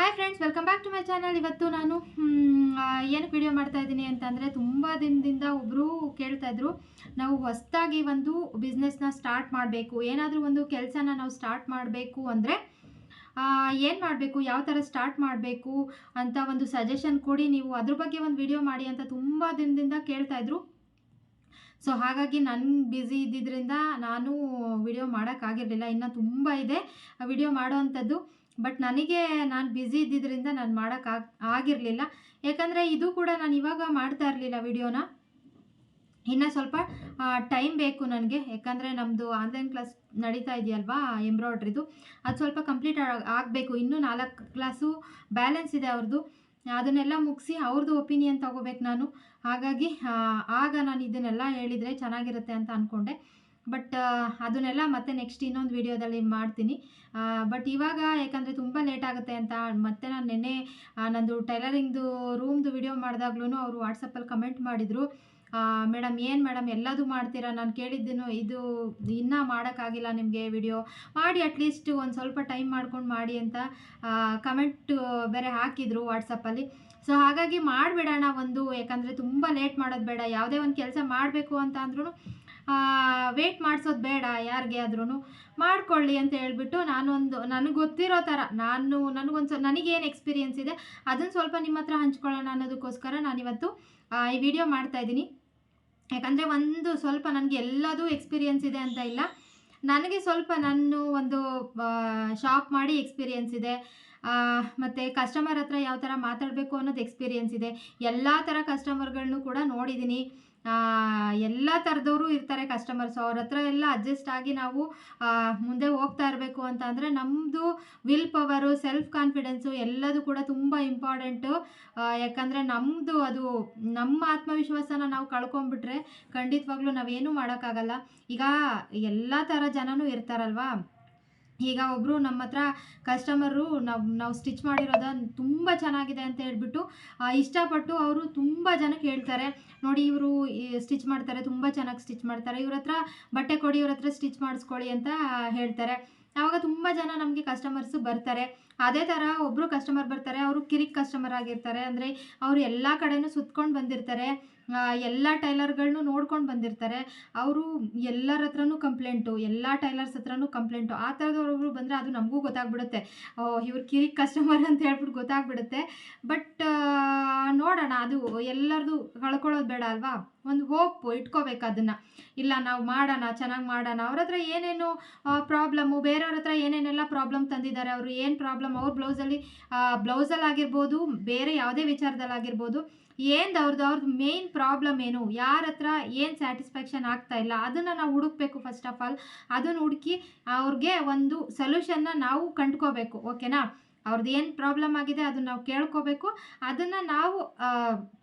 Hi friends welcome back to my channel ಇವತ್ತು ನಾನು ಏನು ಏನಕ್ಕೆ ವಿಡಿಯೋ ಮಾಡ್ತಾ ಇದ್ದೀನಿ ಅಂತಂದರೆ ತುಂಬ ದಿನದಿಂದ ಒಬ್ಬರು ಕೇಳ್ತಾಯಿದ್ರು ನಾವು ಹೊಸದಾಗಿ ಒಂದು ಬಿಸ್ನೆಸ್ನ ಸ್ಟಾರ್ಟ್ ಮಾಡಬೇಕು, ಏನಾದರೂ ಒಂದು ಕೆಲಸನ ನಾವು ಸ್ಟಾರ್ಟ್ ಮಾಡಬೇಕು ಅಂದರೆ ಏನು ಮಾಡಬೇಕು, ಯಾವ ಥರ ಸ್ಟಾರ್ಟ್ ಮಾಡಬೇಕು ಅಂತ ಒಂದು ಸಜೆಷನ್ ಕೊಡಿ, ನೀವು ಅದ್ರ ಬಗ್ಗೆ ಒಂದು ವಿಡಿಯೋ ಮಾಡಿ ಅಂತ ತುಂಬ ದಿನದಿಂದ ಕೇಳ್ತಾಯಿದ್ರು ಸೊ ಹಾಗಾಗಿ ನನ್ನ ಬ್ಯುಸಿ ಇದ್ದಿದ್ದರಿಂದ ನಾನು ವಿಡಿಯೋ ಮಾಡೋಕ್ಕಾಗಿರಲಿಲ್ಲ ಇನ್ನೂ ತುಂಬ ಇದೆ. ವಿಡಿಯೋ ಮಾಡೋ ಅಂಥದ್ದು ಬಟ್ ನನಗೆ ನಾನು ಬ್ಯುಸಿ ಇದ್ದಿದ್ದರಿಂದ ನಾನು ಮಾಡೋಕ್ಕಾಗ ಆಗಿರಲಿಲ್ಲ. ಯಾಕಂದರೆ ಇದು ಕೂಡ ನಾನು ಇವಾಗ ಮಾಡ್ತಾ ಇರಲಿಲ್ಲ ವಿಡಿಯೋನ. ಇನ್ನು ಸ್ವಲ್ಪ ಟೈಮ್ ಬೇಕು ನನಗೆ. ಯಾಕಂದರೆ ನಮ್ಮದು ಆನ್ಲೈನ್ ಕ್ಲಾಸ್ ನಡೀತಾ ಇದೆಯಲ್ವಾ ಎಂಬ್ರಾಯ್ಡ್ರಿದು ಅದು ಸ್ವಲ್ಪ ಕಂಪ್ಲೀಟ್ ಆಗಬೇಕು. ಇನ್ನೂ ನಾಲ್ಕು ಕ್ಲಾಸು ಬ್ಯಾಲೆನ್ಸ್ ಇದೆ ಅವ್ರದ್ದು ಅದನ್ನೆಲ್ಲ ಮುಗಿಸಿ ಅವ್ರದ್ದು ಒಪಿನಿಯನ್ ತೊಗೋಬೇಕು ನಾನು. ಹಾಗಾಗಿ ಆಗ ನಾನು ಇದನ್ನೆಲ್ಲ ಹೇಳಿದರೆ ಚೆನ್ನಾಗಿರುತ್ತೆ ಅಂತ ಅಂದ್ಕೊಂಡೆ ಬಟ್ ಅದನ್ನೆಲ್ಲ ಮತ್ತೆ ನೆಕ್ಸ್ಟ್ ಇನ್ನೊಂದು ವಿಡಿಯೋದಲ್ಲಿ ಮಾಡ್ತೀನಿ. ಬಟ್ ಇವಾಗ ಯಾಕಂದರೆ ತುಂಬ ಲೇಟ್ ಆಗುತ್ತೆ ಅಂತ ಮತ್ತೆ ನಾನು ನೆನ್ನೆ ನಂದು ಟೈಲರಿಂಗ್ದು ರೂಮ್ದು ವಿಡಿಯೋ ಮಾಡಿದಾಗ್ಲೂ ಅವರು ವಾಟ್ಸಪ್ಪಲ್ಲಿ ಕಮೆಂಟ್ ಮಾಡಿದರು. ಮೇಡಮ್, ಏನು ಮೇಡಮ್, ಎಲ್ಲದೂ ಮಾಡ್ತೀರಾ? ನಾನು ಕೇಳಿದ್ದೇನು ಇದು ಇನ್ನೂ ಮಾಡೋಕ್ಕಾಗಿಲ್ಲ ನಿಮಗೆ ವಿಡಿಯೋ ಮಾಡಿ ಅಟ್ಲೀಸ್ಟ್ ಒಂದು ಸ್ವಲ್ಪ ಟೈಮ್ ಮಾಡ್ಕೊಂಡು ಮಾಡಿ ಅಂತ ಕಮೆಂಟ್ ಬೇರೆ ಹಾಕಿದರು ವಾಟ್ಸಪ್ಪಲ್ಲಿ ಸೊ ಹಾಗಾಗಿ ಮಾಡಿಬಿಡೋಣ ಒಂದು, ಯಾಕಂದರೆ ತುಂಬ ಲೇಟ್ ಮಾಡೋದು ಬೇಡ. ಯಾವುದೇ ಒಂದು ಕೆಲಸ ಮಾಡಬೇಕು ಅಂತ ಅಂದ್ರೂ ವೇಟ್ ಮಾಡಿಸೋದು ಬೇಡ ಯಾರಿಗೆ ಆದ್ರೂ ಮಾಡ್ಕೊಳ್ಳಿ ಅಂತ ಹೇಳ್ಬಿಟ್ಟು ನಾನೊಂದು, ನನಗೆ ಗೊತ್ತಿರೋ ಥರ ನಾನು ನನಗೊಂದು ಸ್ವಲ್ಪ ನನಗೇನು ಎಕ್ಸ್ಪೀರಿಯೆನ್ಸ್ ಇದೆ ಅದನ್ನು ಸ್ವಲ್ಪ ನಿಮ್ಮ ಹತ್ರ ಹಂಚ್ಕೊಳ್ಳೋಣ ಅನ್ನೋದಕ್ಕೋಸ್ಕರ ನಾನಿವತ್ತು ಈ ವಿಡಿಯೋ ಮಾಡ್ತಾಯಿದ್ದೀನಿ ಯಾಕಂದರೆ ಒಂದು ಸ್ವಲ್ಪ ನನಗೆ ಎಲ್ಲದೂ ಎಕ್ಸ್ಪೀರಿಯೆನ್ಸ್ ಇದೆ ಅಂತ ಇಲ್ಲ. ನನಗೆ ಸ್ವಲ್ಪ ನಾನು ಒಂದು ಶಾಪ್ ಮಾಡಿ ಎಕ್ಸ್ಪೀರಿಯೆನ್ಸ್ ಇದೆ. ಮತ್ತು ಕಸ್ಟಮರ್ ಹತ್ರ ಯಾವ ಥರ ಮಾತಾಡಬೇಕು ಅನ್ನೋದು ಎಕ್ಸ್ಪೀರಿಯೆನ್ಸ್ ಇದೆ. ಎಲ್ಲ ಥರ ಕಸ್ಟಮರ್ಗಳನ್ನೂ ಕೂಡ ನೋಡಿದ್ದೀನಿ ಎಲ್ಲ ಥರದವರು ಇರ್ತಾರೆ ಕಸ್ಟಮರ್ಸ್ ಅವ್ರ ಹತ್ರ ಎಲ್ಲ ಅಡ್ಜಸ್ಟ್ ಆಗಿ ನಾವು ಮುಂದೆ ಹೋಗ್ತಾ ಇರಬೇಕು ಅಂತ ಅಂದರೆ ನಮ್ಮದು ವಿಲ್ ಪವರು ಸೆಲ್ಫ್ ಕಾನ್ಫಿಡೆನ್ಸು ಎಲ್ಲದು ಕೂಡ ತುಂಬ ಇಂಪಾರ್ಟೆಂಟು ಯಾಕಂದರೆ ನಮ್ಮದು ಅದು ನಮ್ಮ ಆತ್ಮವಿಶ್ವಾಸನ ನಾವು ಕಳ್ಕೊಂಬಿಟ್ರೆ ಖಂಡಿತವಾಗ್ಲೂ ನಾವೇನು ಮಾಡೋಕ್ಕಾಗಲ್ಲ. ಈಗ ಎಲ್ಲ ಥರ ಜನನೂ ಇರ್ತಾರಲ್ವಾ? ಈಗ ಒಬ್ಬರು ನಮ್ಮ ಹತ್ರ ಕಸ್ಟಮರು ನಾವು ನಾವು ಸ್ಟಿಚ್ ಮಾಡಿರೋದ ತುಂಬ ಚೆನ್ನಾಗಿದೆ ಅಂತ ಹೇಳ್ಬಿಟ್ಟು ಇಷ್ಟಪಟ್ಟು ಅವರು ತುಂಬ ಜನಕ್ಕೆ ಹೇಳ್ತಾರೆ. ನೋಡಿ ಇವರು ಸ್ಟಿಚ್ ಮಾಡ್ತಾರೆ, ತುಂಬ ಚೆನ್ನಾಗಿ ಸ್ಟಿಚ್ ಮಾಡ್ತಾರೆ. ಇವ್ರ ಹತ್ರ ಬಟ್ಟೆ ಕೊಡಿ ಇವ್ರ ಹತ್ರ ಸ್ಟಿಚ್ ಮಾಡಿಸ್ಕೊಳ್ಳಿ ಅಂತ ಹೇಳ್ತಾರೆ. ಆವಾಗ ತುಂಬ ಜನ ನಮಗೆ ಕಸ್ಟಮರ್ಸು ಬರ್ತಾರೆ. ಅದೇ ಥರ ಒಬ್ಬರು ಕಸ್ಟಮರ್ ಬರ್ತಾರೆ, ಅವರು ಕಿರಿಕ್ ಕಸ್ಟಮರ್ ಆಗಿರ್ತಾರೆ. ಅಂದರೆ ಅವರು ಎಲ್ಲ ಕಡೆಯೂ ಸುತ್ಕೊಂಡು ಬಂದಿರ್ತಾರೆ. ಎಲ್ಲ ಟೈಲರ್ಗಳನ್ನೂ ನೋಡ್ಕೊಂಡು ಬಂದಿರ್ತಾರೆ. ಅವರು ಎಲ್ಲರ ಹತ್ರನೂ ಕಂಪ್ಲೇಂಟು, ಎಲ್ಲ ಟೈಲರ್ಸ್ ಹತ್ರನೂ ಕಂಪ್ಲೇಂಟು, ಆ ಥರದವ್ರೊಬ್ರು ಬಂದರೆ ಅದು ನಮಗೂ ಗೊತ್ತಾಗ್ಬಿಡುತ್ತೆ. ಇವ್ರು ಕಿರಿಕ್ ಕಸ್ಟಮರ್ ಅಂತ ಹೇಳ್ಬಿಟ್ಟು ಗೊತ್ತಾಗ್ಬಿಡುತ್ತೆ. ಬಟ್ ನೋಡೋಣ, ಅದು ಎಲ್ಲರದು ಕಳ್ಕೊಳ್ಳೋದು ಬೇಡ ಅಲ್ವಾ? ಒಂದು ಹೋಪ್ ಇಟ್ಕೋಬೇಕು ಅದನ್ನು. ಇಲ್ಲ, ನಾವು ಮಾಡೋಣ, ಚೆನ್ನಾಗಿ ಮಾಡೋಣ. ಅವ್ರ ಹತ್ರ ಏನೇನು ಪ್ರಾಬ್ಲಮ್ಮು ಬೇರೆಯವ್ರ ಹತ್ರ ಏನೇನೆಲ್ಲ ಪ್ರಾಬ್ಲಮ್ ತಂದಿದ್ದಾರೆ, ಅವರು ಏನು ಪ್ರಾಬ್ಲಮ್, ಅವ್ರ ಬ್ಲೌಸಲ್ಲಿ ಬ್ಲೌಸಲ್ಲಿ ಆಗಿರ್ಬೋದು ಬೇರೆ ಯಾವುದೇ ವಿಚಾರದಲ್ಲಾಗಿರ್ಬೋದು ಏನು ಅವ್ರದ್ದು ಅವ್ರದ್ದು ಮೇನ್ ಪ್ರಾಬ್ಲಮ್ ಏನು? ಯಾರ ಹತ್ರ ಏನು ಸ್ಯಾಟಿಸ್ಫ್ಯಾಕ್ಷನ್ ಆಗ್ತಾ ಇಲ್ಲ? ಅದನ್ನು ನಾವು ಹುಡುಕ್ಬೇಕು ಫಸ್ಟ್ ಆಫ್ ಆಲ್ ಅದನ್ನು ಹುಡುಕಿ ಅವ್ರಿಗೆ ಒಂದು ಸೊಲ್ಯೂಷನ್ನ ನಾವು ಕಂಡ್ಕೋಬೇಕು ಓಕೆನಾ ಅವ್ರದ್ದು ಏನು ಪ್ರಾಬ್ಲಮ್ ಆಗಿದೆ ಅದನ್ನು ನಾವು ಕೇಳ್ಕೋಬೇಕು. ಅದನ್ನು ನಾವು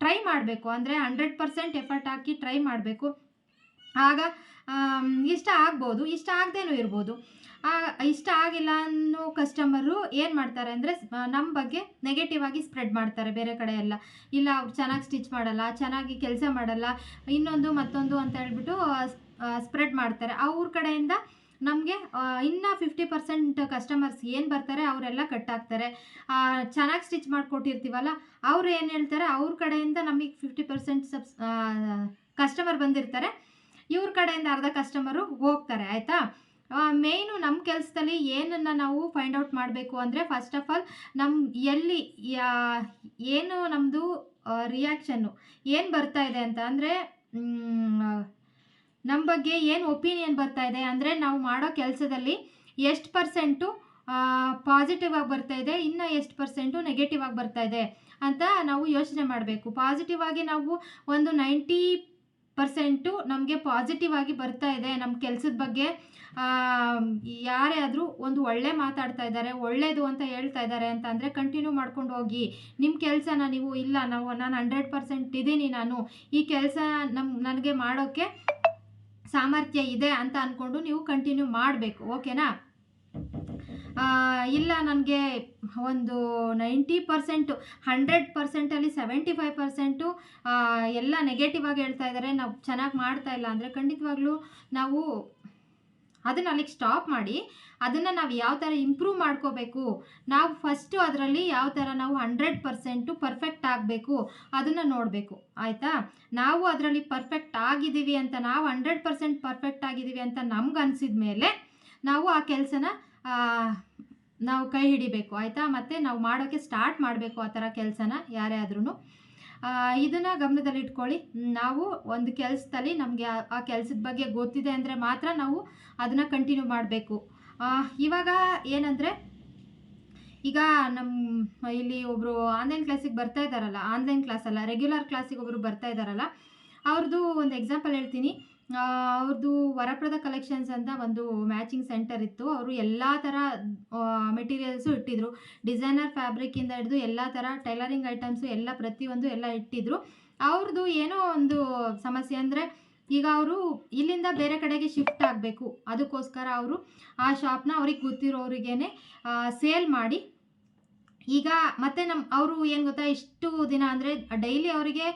ಟ್ರೈ ಮಾಡಬೇಕು. ಅಂದರೆ ಹಂಡ್ರೆಡ್ ಪರ್ಸೆಂಟ್ ಎಫರ್ಟ್ ಹಾಕಿ ಟ್ರೈ ಮಾಡಬೇಕು. ಆಗ ಇಷ್ಟ ಆಗ್ಬೋದು, ಇಷ್ಟ ಆಗದೇನೂ ಇರ್ಬೋದು. ಇಷ್ಟ ಆಗಿಲ್ಲ ಅನ್ನೋ ಕಸ್ಟಮರು ಏನು ಮಾಡ್ತಾರೆ ಅಂದರೆ ನಮ್ಮ ಬಗ್ಗೆ ನೆಗೆಟಿವ್ ಆಗಿ ಸ್ಪ್ರೆಡ್ ಮಾಡ್ತಾರೆ ಬೇರೆ ಕಡೆ ಎಲ್ಲ. ಇಲ್ಲ, ಅವ್ರು ಚೆನ್ನಾಗಿ ಸ್ಟಿಚ್ ಮಾಡಲ್ಲ, ಚೆನ್ನಾಗಿ ಕೆಲಸ ಮಾಡಲ್ಲ, ಇನ್ನೊಂದು ಮತ್ತೊಂದು ಅಂತ ಹೇಳ್ಬಿಟ್ಟು ಸ್ಪ್ರೆಡ್ ಮಾಡ್ತಾರೆ. ಅವ್ರ ಕಡೆಯಿಂದ ನಮಗೆ ಇನ್ನೂ ಫಿಫ್ಟಿ ಪರ್ಸೆಂಟ್ ಕಸ್ಟಮರ್ಸ್ ಏನು ಬರ್ತಾರೆ, ಅವರೆಲ್ಲ ಕಟ್ಟಾಗ್ತಾರೆ ಚೆನ್ನಾಗಿ ಸ್ಟಿಚ್ ಮಾಡಿಕೊಟ್ಟಿರ್ತೀವಲ್ಲ, ಅವ್ರು ಏನು ಹೇಳ್ತಾರೆ, ಅವ್ರ ಕಡೆಯಿಂದ ನಮಗೆ ಫಿಫ್ಟಿ ಪರ್ಸೆಂಟ್ ಸಬ್ಸ್ ಕಸ್ಟಮರ್ ಬಂದಿರ್ತಾರೆ. ಇವ್ರ ಕಡೆಯಿಂದ ಅರ್ಧ ಕಸ್ಟಮರು ಹೋಗ್ತಾರೆ, ಆಯಿತಾ? ಮೇಯ್ನು ನಮ್ಮ ಕೆಲಸದಲ್ಲಿ ಏನನ್ನು ನಾವು ಫೈಂಡ್ ಔಟ್ ಮಾಡಬೇಕು ಅಂದರೆ ಫಸ್ಟ್ ಆಫ್ ಆಲ್ ನಮ್ಮ ಎಲ್ಲಿ ಏನು ನಮ್ಮದು ರಿಯಾಕ್ಷನ್ನು ಏನು ಬರ್ತಾ ಇದೆ ಅಂತ ಅಂದರೆ ನಮ್ಮ ಬಗ್ಗೆ ಏನು ಒಪಿನಿಯನ್ ಬರ್ತಾ ಇದೆ ಅಂದರೆ ನಾವು ಮಾಡೋ ಕೆಲಸದಲ್ಲಿ ಎಷ್ಟು ಪರ್ಸೆಂಟು ಪಾಸಿಟಿವ್ ಆಗಿ ಬರ್ತಾ ಇದೆ, ಇನ್ನು ಎಷ್ಟು ಪರ್ಸೆಂಟು ನೆಗೆಟಿವ್ ಆಗಿ ಬರ್ತಾ ಇದೆ ಅಂತ ನಾವು ಯೋಚನೆ ಮಾಡಬೇಕು. ಪಾಸಿಟಿವ್ ಆಗಿ ನಾವು ಒಂದು ನೈಂಟಿ ಪರ್ಸೆಂಟು ನಮಗೆ ಪಾಸಿಟಿವ್ ಆಗಿ ಬರ್ತಾ ಇದೆ. ನಮ್ಮ ಕೆಲಸದ ಬಗ್ಗೆ ಯಾರೇ ಆದರೂ ಒಂದು ಒಳ್ಳೆ ಮಾತಾಡ್ತಾ ಇದ್ದಾರೆ, ಒಳ್ಳೇದು ಅಂತ ಹೇಳ್ತಾ ಇದ್ದಾರೆ ಅಂತ ಅಂದರೆ ಕಂಟಿನ್ಯೂ ಮಾಡ್ಕೊಂಡು ಹೋಗಿ. ನಿಮ್ಮ ಕೆಲಸನ ನೀವು, ಇಲ್ಲ, ನಾವು, ನಾನು ಹಂಡ್ರೆಡ್ ಪರ್ಸೆಂಟ್ ಇದ್ದೀನಿ ನಾನು. ಈ ಕೆಲಸ ನಮ್ಮ ನನಗೆ ಮಾಡೋಕ್ಕೆ ಸಾಮರ್ಥ್ಯ ಇದೆ ಅಂತ ಅಂದ್ಕೊಂಡು ನೀವು ಕಂಟಿನ್ಯೂ ಮಾಡಬೇಕು. ಓಕೆನಾ ಇಲ್ಲ, ನನಗೆ ಒಂದು ನೈಂಟಿ ಪರ್ಸೆಂಟು, ಹಂಡ್ರೆಡ್ ಪರ್ಸೆಂಟಲ್ಲಿ ಸೆವೆಂಟಿ ಫೈವ್ ಪರ್ಸೆಂಟು ಎಲ್ಲ ನೆಗೆಟಿವ್ ಆಗಿ ಹೇಳ್ತಾ ಇದ್ದಾರೆ ನಾವು ಚೆನ್ನಾಗಿ ಮಾಡ್ತಾ ಇಲ್ಲ ಅಂದರೆ ಖಂಡಿತವಾಗ್ಲೂ ನಾವು ಅದನ್ನು ಅಲ್ಲಿಗೆ ಸ್ಟಾಪ್ ಮಾಡಿ, ಅದನ್ನು ನಾವು ಯಾವ ಥರ ಇಂಪ್ರೂವ್ ಮಾಡ್ಕೋಬೇಕು, ನಾವು ಫಸ್ಟು ಅದರಲ್ಲಿ ಯಾವ ಥರ ನಾವು ಹಂಡ್ರೆಡ್ ಪರ್ಸೆಂಟು ಪರ್ಫೆಕ್ಟ್ ಆಗಬೇಕು, ಅದನ್ನು ನೋಡಬೇಕು. ಆಯಿತಾ? ನಾವು ಅದರಲ್ಲಿ ಪರ್ಫೆಕ್ಟ್ ಆಗಿದ್ದೀವಿ ಅಂತ, ನಾವು ಹಂಡ್ರೆಡ್ ಪರ್ಸೆಂಟ್ ಪರ್ಫೆಕ್ಟ್ ಆಗಿದ್ದೀವಿ ಅಂತ ನಮ್ಗೆ ಅನಿಸಿದ ಮೇಲೆ ನಾವು ಆ ಕೆಲಸನ ನಾವು ಕೈ ಹಿಡಿಬೇಕು, ಆಯಿತಾ? ಮತ್ತು ನಾವು ಮಾಡೋಕ್ಕೆ ಸ್ಟಾರ್ಟ್ ಮಾಡಬೇಕು ಆ ಥರ ಕೆಲಸನ ಯಾರೇ ಆದ್ರೂ ಇದನ್ನು ಗಮನದಲ್ಲಿ ಇಟ್ಕೊಳ್ಳಿ ನಾವು ಒಂದು ಕೆಲಸದಲ್ಲಿ ನಮಗೆ ಆ ಕೆಲಸದ ಬಗ್ಗೆ ಗೊತ್ತಿದೆ ಅಂದರೆ ಮಾತ್ರ ನಾವು ಅದನ್ನು ಕಂಟಿನ್ಯೂ ಮಾಡಬೇಕು. ಇವಾಗ ಏನಂದರೆ, ಈಗ ನಮ್ಮ ಇಲ್ಲಿ ಒಬ್ಬರು ಆನ್ಲೈನ್ ಕ್ಲಾಸಿಗೆ ಬರ್ತಾ ಇದ್ದಾರಲ್ಲ ಆನ್ಲೈನ್ ಕ್ಲಾಸಲ್ಲ ರೆಗ್ಯುಲರ್ ಕ್ಲಾಸಿಗೆ ಒಬ್ಬರು ಬರ್ತಾ ಇದ್ದಾರಲ್ಲ ಅವ್ರದ್ದು ಒಂದು ಎಕ್ಸಾಂಪಲ್ ಹೇಳ್ತೀನಿ. ಅವ್ರದ್ದು ವರಪ್ರದ ಕಲೆಕ್ಷನ್ಸ್ ಅಂತ ಒಂದು ಮ್ಯಾಚಿಂಗ್ ಸೆಂಟರ್ ಇತ್ತು. ಅವರು ಎಲ್ಲ ಥರ ಮೆಟೀರಿಯಲ್ಸು ಇಟ್ಟಿದ್ರು. ಡಿಸೈನರ್ ಫ್ಯಾಬ್ರಿಕ್ಕಿಂದ ಹಿಡಿದು ಎಲ್ಲ ಥರ ಟೈಲರಿಂಗ್ ಐಟಮ್ಸು ಎಲ್ಲ ಪ್ರತಿಯೊಂದು ಎಲ್ಲ ಇಟ್ಟಿದ್ರು. ಅವ್ರದ್ದು ಏನೋ ಒಂದು ಸಮಸ್ಯೆ ಅಂದರೆ ಈಗ ಅವರು ಇಲ್ಲಿಂದ ಬೇರೆ ಕಡೆಗೆ ಶಿಫ್ಟ್ ಆಗಬೇಕು. ಅದಕ್ಕೋಸ್ಕರ ಅವರು ಆ ಶಾಪ್ನ ಅವ್ರಿಗೆ ಗೊತ್ತಿರೋರಿಗೇ ಸೇಲ್ ಮಾಡಿ. ಈಗ ಮತ್ತೆ ನಮ್ಮ ಅವರು ಏನು ಗೊತ್ತಾ, ಇಷ್ಟು ದಿನ ಅಂದರೆ ಡೈಲಿ ಅವರಿಗೆ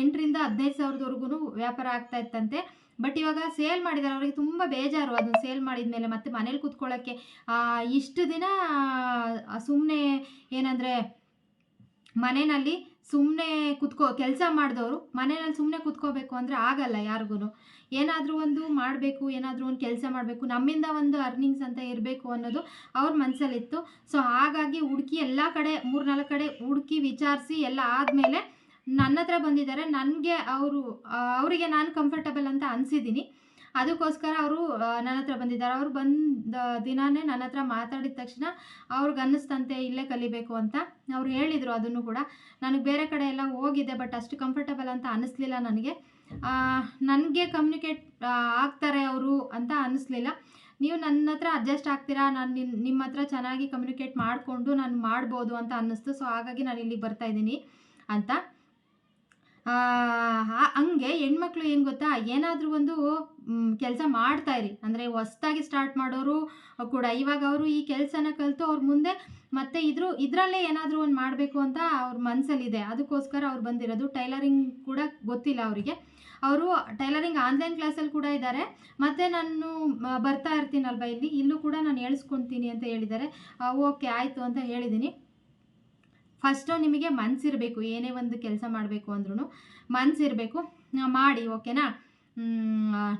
ಎಂಟರಿಂದ ಹದಿನೈದು ಸಾವಿರದವರೆಗೂ ವ್ಯಾಪಾರ ಆಗ್ತಾ ಇತ್ತಂತೆ. ಬಟ್ ಇವಾಗ ಸೇಲ್ ಮಾಡಿದ್ದಾರೆ ಅವರಿಗೆ ತುಂಬ ಬೇಜಾರು ಅದನ್ನು ಸೇಲ್ ಮಾಡಿದ ಮೇಲೆ ಮತ್ತೆ ಮನೇಲಿ ಕೂತ್ಕೊಳ್ಳೋಕ್ಕೆ ಇಷ್ಟು ದಿನ ಸುಮ್ಮನೆ ಏನಂದರೆ ಮನೆಯಲ್ಲಿ ಸುಮ್ಮನೆ ಕುತ್ಕೋ, ಕೆಲಸ ಮಾಡಿದವರು ಮನೆಯಲ್ಲಿ ಸುಮ್ಮನೆ ಕುತ್ಕೋಬೇಕು ಅಂದರೆ ಆಗಲ್ಲ ಯಾರಿಗೂ ಏನಾದರೂ ಒಂದು ಮಾಡಬೇಕು, ಏನಾದರೂ ಒಂದು ಕೆಲಸ ಮಾಡಬೇಕು, ನಮ್ಮಿಂದ ಒಂದು ಅರ್ನಿಂಗ್ಸ್ ಅಂತ ಇರಬೇಕು ಅನ್ನೋದು ಅವ್ರ ಮನಸ್ಸಲ್ಲಿತ್ತು ಸೊ ಹಾಗಾಗಿ ಹುಡುಕಿ ಎಲ್ಲ ಕಡೆ ಮೂರು ನಾಲ್ಕು ಕಡೆ ಹುಡುಕಿ ವಿಚಾರಿಸಿ ಎಲ್ಲ ಆದಮೇಲೆ ನನ್ನ ಹತ್ರ ಬಂದಿದ್ದಾರೆ. ನನಗೆ ಅವರು ಅವರಿಗೆ ನಾನು ಕಂಫರ್ಟಬಲ್ ಅಂತ ಅನಿಸಿದ್ದೀನಿ. ಅದಕ್ಕೋಸ್ಕರ ಅವರು ನನ್ನ ಹತ್ರ ಬಂದಿದ್ದಾರೆ. ಅವ್ರು ಬಂದ ದಿನಾನೇ ನನ್ನ ಹತ್ರ ಮಾತಾಡಿದ ತಕ್ಷಣ ಅವ್ರಿಗೆ ಅನ್ನಿಸ್ತಂತೆ, ಇಲ್ಲೇ ಕಲಿಬೇಕು ಅಂತ. ಅವ್ರು ಹೇಳಿದರು ಅದನ್ನು ಕೂಡ. ನನಗೆ ಬೇರೆ ಕಡೆ ಎಲ್ಲ ಹೋಗಿದೆ ಬಟ್ ಅಷ್ಟು ಕಂಫರ್ಟಬಲ್ ಅಂತ ಅನ್ನಿಸ್ಲಿಲ್ಲ ನನಗೆ. ನನಗೆ ಕಮ್ಯುನಿಕೇಟ್ ಆಗ್ತಾರೆ ಅವರು ಅಂತ ಅನ್ನಿಸ್ಲಿಲ್ಲ ನೀವು ನನ್ನ ಹತ್ರ ಅಡ್ಜಸ್ಟ್ ಆಗ್ತೀರಾ? ನಾನು ನಿನ್, ನಿಮ್ಮ ಹತ್ರ ಚೆನ್ನಾಗಿ ಕಮ್ಯುನಿಕೇಟ್ ಮಾಡಿಕೊಂಡು ನಾನು ಮಾಡ್ಬೋದು ಅಂತ ಅನ್ನಿಸ್ತು. ಸೊ ಹಾಗಾಗಿ ನಾನು ಇಲ್ಲಿಗೆ ಬರ್ತಾ ಇದ್ದೀನಿ ಅಂತ. ಆ, ಹಂಗೆ ಹೆಣ್ಮಕ್ಳು ಏನು ಗೊತ್ತಾ? ಏನಾದರೂ ಒಂದು ಕೆಲಸ ಮಾಡ್ತಾ ಇರಿ. ಅಂದರೆ ಹೊಸ್ದಾಗಿ ಸ್ಟಾರ್ಟ್ ಮಾಡೋರು ಕೂಡ. ಇವಾಗ ಅವರು ಈ ಕೆಲಸನ ಕಲಿತು ಅವ್ರ ಮುಂದೆ ಮತ್ತೆ ಇದ್ರು ಇದರಲ್ಲೇ ಏನಾದರೂ ಒಂದು ಮಾಡಬೇಕು ಅಂತ ಅವ್ರ ಮನಸ್ಸಲ್ಲಿದೆ ಅದಕ್ಕೋಸ್ಕರ ಅವ್ರು ಬಂದಿರೋದು. ಟೈಲರಿಂಗ್ ಕೂಡ ಗೊತ್ತಿಲ್ಲ ಅವರಿಗೆ. ಅವರು ಟೈಲರಿಂಗ್ ಆನ್ಲೈನ್ ಕ್ಲಾಸಲ್ಲಿ ಕೂಡ ಇದ್ದಾರೆ. ಮತ್ತು ನಾನು ಬರ್ತಾ ಇರ್ತೀನಲ್ವ ಇಲ್ಲಿ? ಇಲ್ಲೂ ಕೂಡ ನಾನು ಹೇಳ್ಸ್ಕೊತೀನಿ ಅಂತ ಹೇಳಿದ್ದಾರೆ. ಓಕೆ ಆಯಿತು ಅಂತ ಹೇಳಿದ್ದೀನಿ. ಫಸ್ಟು ನಿಮಗೆ ಮನಸ್ಸಿರಬೇಕು ಏನೇ ಒಂದು ಕೆಲಸ ಮಾಡಬೇಕು ಅಂದ್ರೂ ಮನಸ್ಸಿರಬೇಕು ಮಾಡಿ, ಓಕೆನಾ?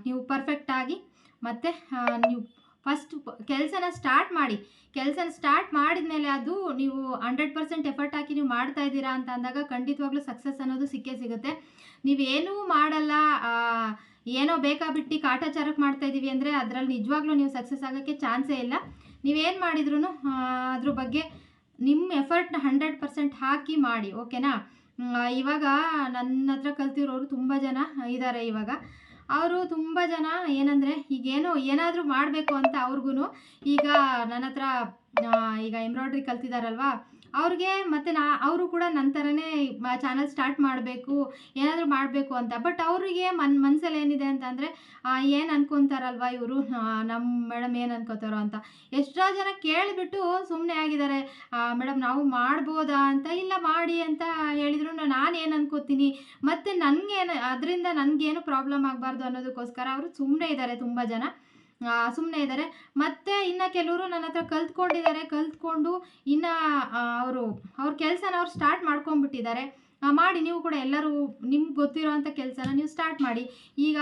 ನೀವು ಪರ್ಫೆಕ್ಟಾಗಿ ಮತ್ತು ನೀವು ಫಸ್ಟ್ ಕೆಲಸನ ಸ್ಟಾರ್ಟ್ ಮಾಡಿ. ಕೆಲಸನ ಸ್ಟಾರ್ಟ್ ಮಾಡಿದ ಮೇಲೆ ಅದು ನೀವು ಹಂಡ್ರೆಡ್ ಪರ್ಸೆಂಟ್ ಎಫರ್ಟ್ ಹಾಕಿ ನೀವು ಮಾಡ್ತಾ ಇದ್ದೀರಾ ಅಂತ ಅಂದಾಗ ಖಂಡಿತವಾಗ್ಲೂ ಸಕ್ಸಸ್ ಅನ್ನೋದು ಸಿಕ್ಕೇ ಸಿಗುತ್ತೆ. ನೀವೇನೂ ಮಾಡಲ್ಲ ಏನೋ ಏನೋ ಬೇಕಾಬಿಟ್ಟು ಕಾಟಾಚಾರಕ್ಕೆ ಮಾಡ್ತಾ ಇದ್ದೀವಿ ಅಂದರೆ ಅದರಲ್ಲಿ ನಿಜವಾಗ್ಲೂ ನೀವು ಸಕ್ಸಸ್ ಆಗೋಕ್ಕೆ ಚಾನ್ಸೇ ಇಲ್ಲ. ನೀವೇನು ಮಾಡಿದ್ರು ಅದ್ರ ಬಗ್ಗೆ ನಿಮ್ಮ ಎಫರ್ಟ್ನ ಹಂಡ್ರೆಡ್ ಪರ್ಸೆಂಟ್ ಹಾಕಿ ಮಾಡಿ, ಓಕೆನಾ? ಇವಾಗ ನನ್ನ ಹತ್ರ ಕಲ್ತಿರೋರು ತುಂಬ ಜನ ಇದ್ದಾರೆ ಇವಾಗ. ಅವರು ತುಂಬ ಜನ ಏನಂದರೆ, ಈಗೇನು ಏನಾದರೂ ಮಾಡಬೇಕು ಅಂತ ಅವ್ರಿಗೂ ಈಗ ನನ್ನ ಹತ್ರ ಈಗ ಎಂಬ್ರಾಯ್ಡ್ರಿ ಕಲ್ತಿದಾರಲ್ವಾ? ಅವ್ರಿಗೆ ಮತ್ತು ನಾ, ಅವರು ಕೂಡ ನನ್ನ ಥರನೇ ಚಾನಲ್ ಸ್ಟಾರ್ಟ್ ಮಾಡಬೇಕು, ಏನಾದರೂ ಮಾಡಬೇಕು ಅಂತ. ಬಟ್ ಅವರಿಗೆ ಮನ್ ಮನಸ್ಸಲ್ಲಿ ಏನಿದೆ ಅಂತಂದರೆ ಏನು ಅನ್ಕೊತಾರಲ್ವ ಇವರು? ನಮ್ಮ ಮೇಡಮ್ ಏನು ಅನ್ಕೋತಾರೋ ಅಂತ. ಎಷ್ಟೋ ಜನ ಕೇಳಿಬಿಟ್ಟು ಸುಮ್ಮನೆ ಆಗಿದ್ದಾರೆ ಮೇಡಮ್ ನಾವು ಮಾಡ್ಬೋದಾ ಅಂತ, ಇಲ್ಲ ಮಾಡಿ ಅಂತ ಹೇಳಿದ್ರು ನಾನು ಏನು ಅನ್ಕೋತೀನಿ? ಮತ್ತು ನನಗೇನು, ಅದರಿಂದ ನನಗೇನು ಪ್ರಾಬ್ಲಮ್ ಆಗಬಾರ್ದು ಅನ್ನೋದಕ್ಕೋಸ್ಕರ ಅವರು ಸುಮ್ಮನೆ ಇದ್ದಾರೆ ತುಂಬ ಜನ. ಸುಮ್ಮನೆ ಇದ್ದಾರೆ. ಮತ್ತು ಇನ್ನು ಕೆಲವರು ನನ್ನ ಹತ್ರ ಕಲ್ತ್ಕೊಂಡಿದ್ದಾರೆ. ಕಲ್ತ್ಕೊಂಡು ಇನ್ನು ಅವರು, ಅವ್ರ ಕೆಲಸನ ಅವ್ರು ಸ್ಟಾರ್ಟ್ ಮಾಡ್ಕೊಂಡ್ಬಿಟ್ಟಿದ್ದಾರೆ. ಮಾಡಿ ನೀವು ಕೂಡ ಎಲ್ಲರೂ, ನಿಮ್ಗೆ ಗೊತ್ತಿರೋ ಅಂಥ ಕೆಲಸನ ನೀವು ಸ್ಟಾರ್ಟ್ ಮಾಡಿ. ಈಗ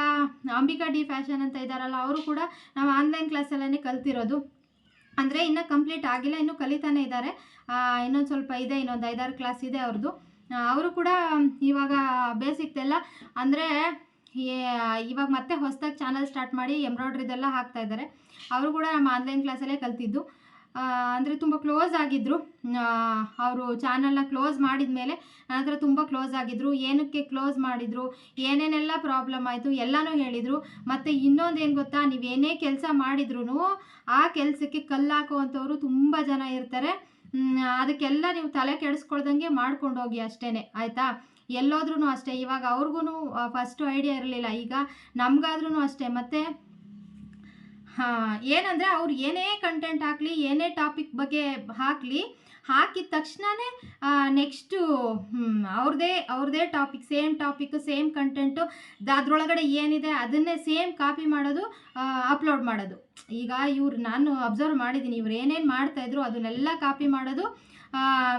ಅಂಬಿಕಾ ಡಿ ಫ್ಯಾಷನ್ ಅಂತ ಇದ್ದಾರಲ್ಲ ಅವರು ಕೂಡ ನಾವು ಆನ್ಲೈನ್ ಕ್ಲಾಸಲ್ಲೇ ಕಲ್ತಿರೋದು. ಅಂದರೆ ಇನ್ನೂ ಕಂಪ್ಲೀಟ್ ಆಗಿಲ್ಲ, ಇನ್ನೂ ಕಲಿತಾನೆ ಇದ್ದಾರೆ. ಇನ್ನೊಂದು ಸ್ವಲ್ಪ ಇದೆ, ಇನ್ನೊಂದು ಐದಾರು ಕ್ಲಾಸ್ ಇದೆ ಅವ್ರದ್ದು ಅವರು ಕೂಡ ಇವಾಗ ಬೇಸಿಕ್ ಎಲ್ಲ ಅಂದರೆ ಇವಾಗ ಮತ್ತೆ ಹೊಸದಾಗಿ ಚಾನಲ್ ಸ್ಟಾರ್ಟ್ ಮಾಡಿ ಎಂಬ್ರಾಯ್ಡ್ರಿದೆಲ್ಲ ಹಾಕ್ತಾ ಇದ್ದಾರೆ. ಅವರು ಕೂಡ ನಮ್ಮ ಆನ್ಲೈನ್ ಕ್ಲಾಸಲ್ಲೇ ಕಲ್ತಿದ್ದು. ಅಂದರೆ ತುಂಬ ಕ್ಲೋಸ್ ಆಗಿದ್ದರು ಅವರು ಚಾನಲ್ನ ಕ್ಲೋಸ್ ಮಾಡಿದ ಮೇಲೆ ನನ್ನ ಹತ್ರ ತುಂಬ ಕ್ಲೋಸ್ ಆಗಿದ್ದರು ಏನಕ್ಕೆ ಕ್ಲೋಸ್ ಮಾಡಿದರು? ಏನೇನೆಲ್ಲ ಪ್ರಾಬ್ಲಮ್ ಆಯಿತು? ಎಲ್ಲನೂ ಹೇಳಿದರು. ಮತ್ತು ಇನ್ನೊಂದು ಏನು ಗೊತ್ತಾ? ನೀವೇನೇ ಕೆಲಸ ಮಾಡಿದ್ರು ಆ ಕೆಲಸಕ್ಕೆ ಕಲ್ಲು ಹಾಕುವಂಥವ್ರು ತುಂಬ ಜನ ಇರ್ತಾರೆ. ಅದಕ್ಕೆಲ್ಲ ನೀವು ತಲೆ ಕೆಡಿಸ್ಕೊಳ್ದಂಗೆ ಮಾಡ್ಕೊಂಡು ಹೋಗಿ ಅಷ್ಟೇ ಆಯಿತಾ? ಎಲ್ಲೋದ್ರೂ ಅಷ್ಟೇ. ಇವಾಗ ಅವ್ರಿಗೂ ಫಸ್ಟು ಐಡಿಯಾ ಇರಲಿಲ್ಲ. ಈಗ ನಮಗಾದ್ರೂ ಅಷ್ಟೇ. ಮತ್ತು ಏನಂದರೆ ಅವ್ರು ಏನೇ ಕಂಟೆಂಟ್ ಹಾಕಲಿ, ಏನೇ ಟಾಪಿಕ್ ಬಗ್ಗೆ ಹಾಕಲಿ, ಹಾಕಿದ ತಕ್ಷಣವೇ ನೆಕ್ಸ್ಟು ಅವ್ರದ್ದೇ ಅವ್ರದ್ದೇ topic same topic same content ಅದರೊಳಗಡೆ ಏನಿದೆ ಅದನ್ನೇ ಸೇಮ್ ಕಾಪಿ ಮಾಡೋದು ಅಪ್ಲೋಡ್ ಮಾಡೋದು. ಈಗ ಇವ್ರು ನಾನು ಅಬ್ಸರ್ವ್ ಮಾಡಿದ್ದೀನಿ ಇವ್ರು ಏನೇನು ಮಾಡ್ತಾಯಿದ್ರು ಅದನ್ನೆಲ್ಲ ಕಾಪಿ ಮಾಡೋದು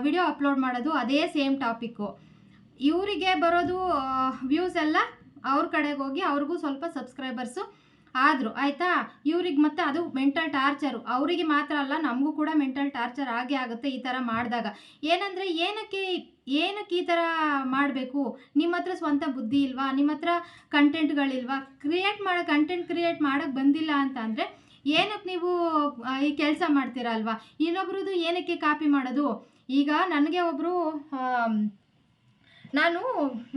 ವಿಡಿಯೋ ಅಪ್ಲೋಡ್ ಮಾಡೋದು, ಅದೇ ಸೇಮ್ ಟಾಪಿಕ್ಕು ಇವರಿಗೆ ಬರೋದು ವ್ಯೂಸ್ ಎಲ್ಲ ಅವ್ರ ಕಡೆಗೆ ಹೋಗಿ ಅವ್ರಿಗೂ ಸ್ವಲ್ಪ ಸಬ್ಸ್ಕ್ರೈಬರ್ಸು ಆದರು, ಆಯಿತಾ? ಇವ್ರಿಗೆ ಮತ್ತೆ ಅದು ಮೆಂಟಲ್ ಟಾರ್ಚರು ಅವರಿಗೆ ಮಾತ್ರ ಅಲ್ಲ, ನಮಗೂ ಕೂಡ ಮೆಂಟಲ್ ಟಾರ್ಚರ್ ಆಗೇ ಆಗುತ್ತೆ ಈ ಥರ ಮಾಡಿದಾಗ. ಏನಂದರೆ ಏನಕ್ಕೆ ಏನಕ್ಕೆ ಈ ಥರ ಮಾಡಬೇಕು? ನಿಮ್ಮ ಹತ್ರ ಸ್ವಂತ ಬುದ್ಧಿ ಇಲ್ವಾ? ನಿಮ್ಮ ಹತ್ರ ಕಂಟೆಂಟ್ಗಳಿಲ್ವಾ ಕ್ರಿಯೇಟ್ ಮಾಡೋ ಕಂಟೆಂಟ್ ಕ್ರಿಯೇಟ್ ಮಾಡೋಕ್ಕೆ ಬಂದಿಲ್ಲ ಅಂತ ಅಂದರೆ ಏನಕ್ಕೆ ನೀವು ಈ ಕೆಲಸ ಮಾಡ್ತೀರಾ ಅಲ್ವಾ? ಇನ್ನೊಬ್ರದ್ದು ಏನಕ್ಕೆ ಕಾಪಿ ಮಾಡೋದು? ಈಗ ನನಗೆ ಒಬ್ಬರು ನಾನು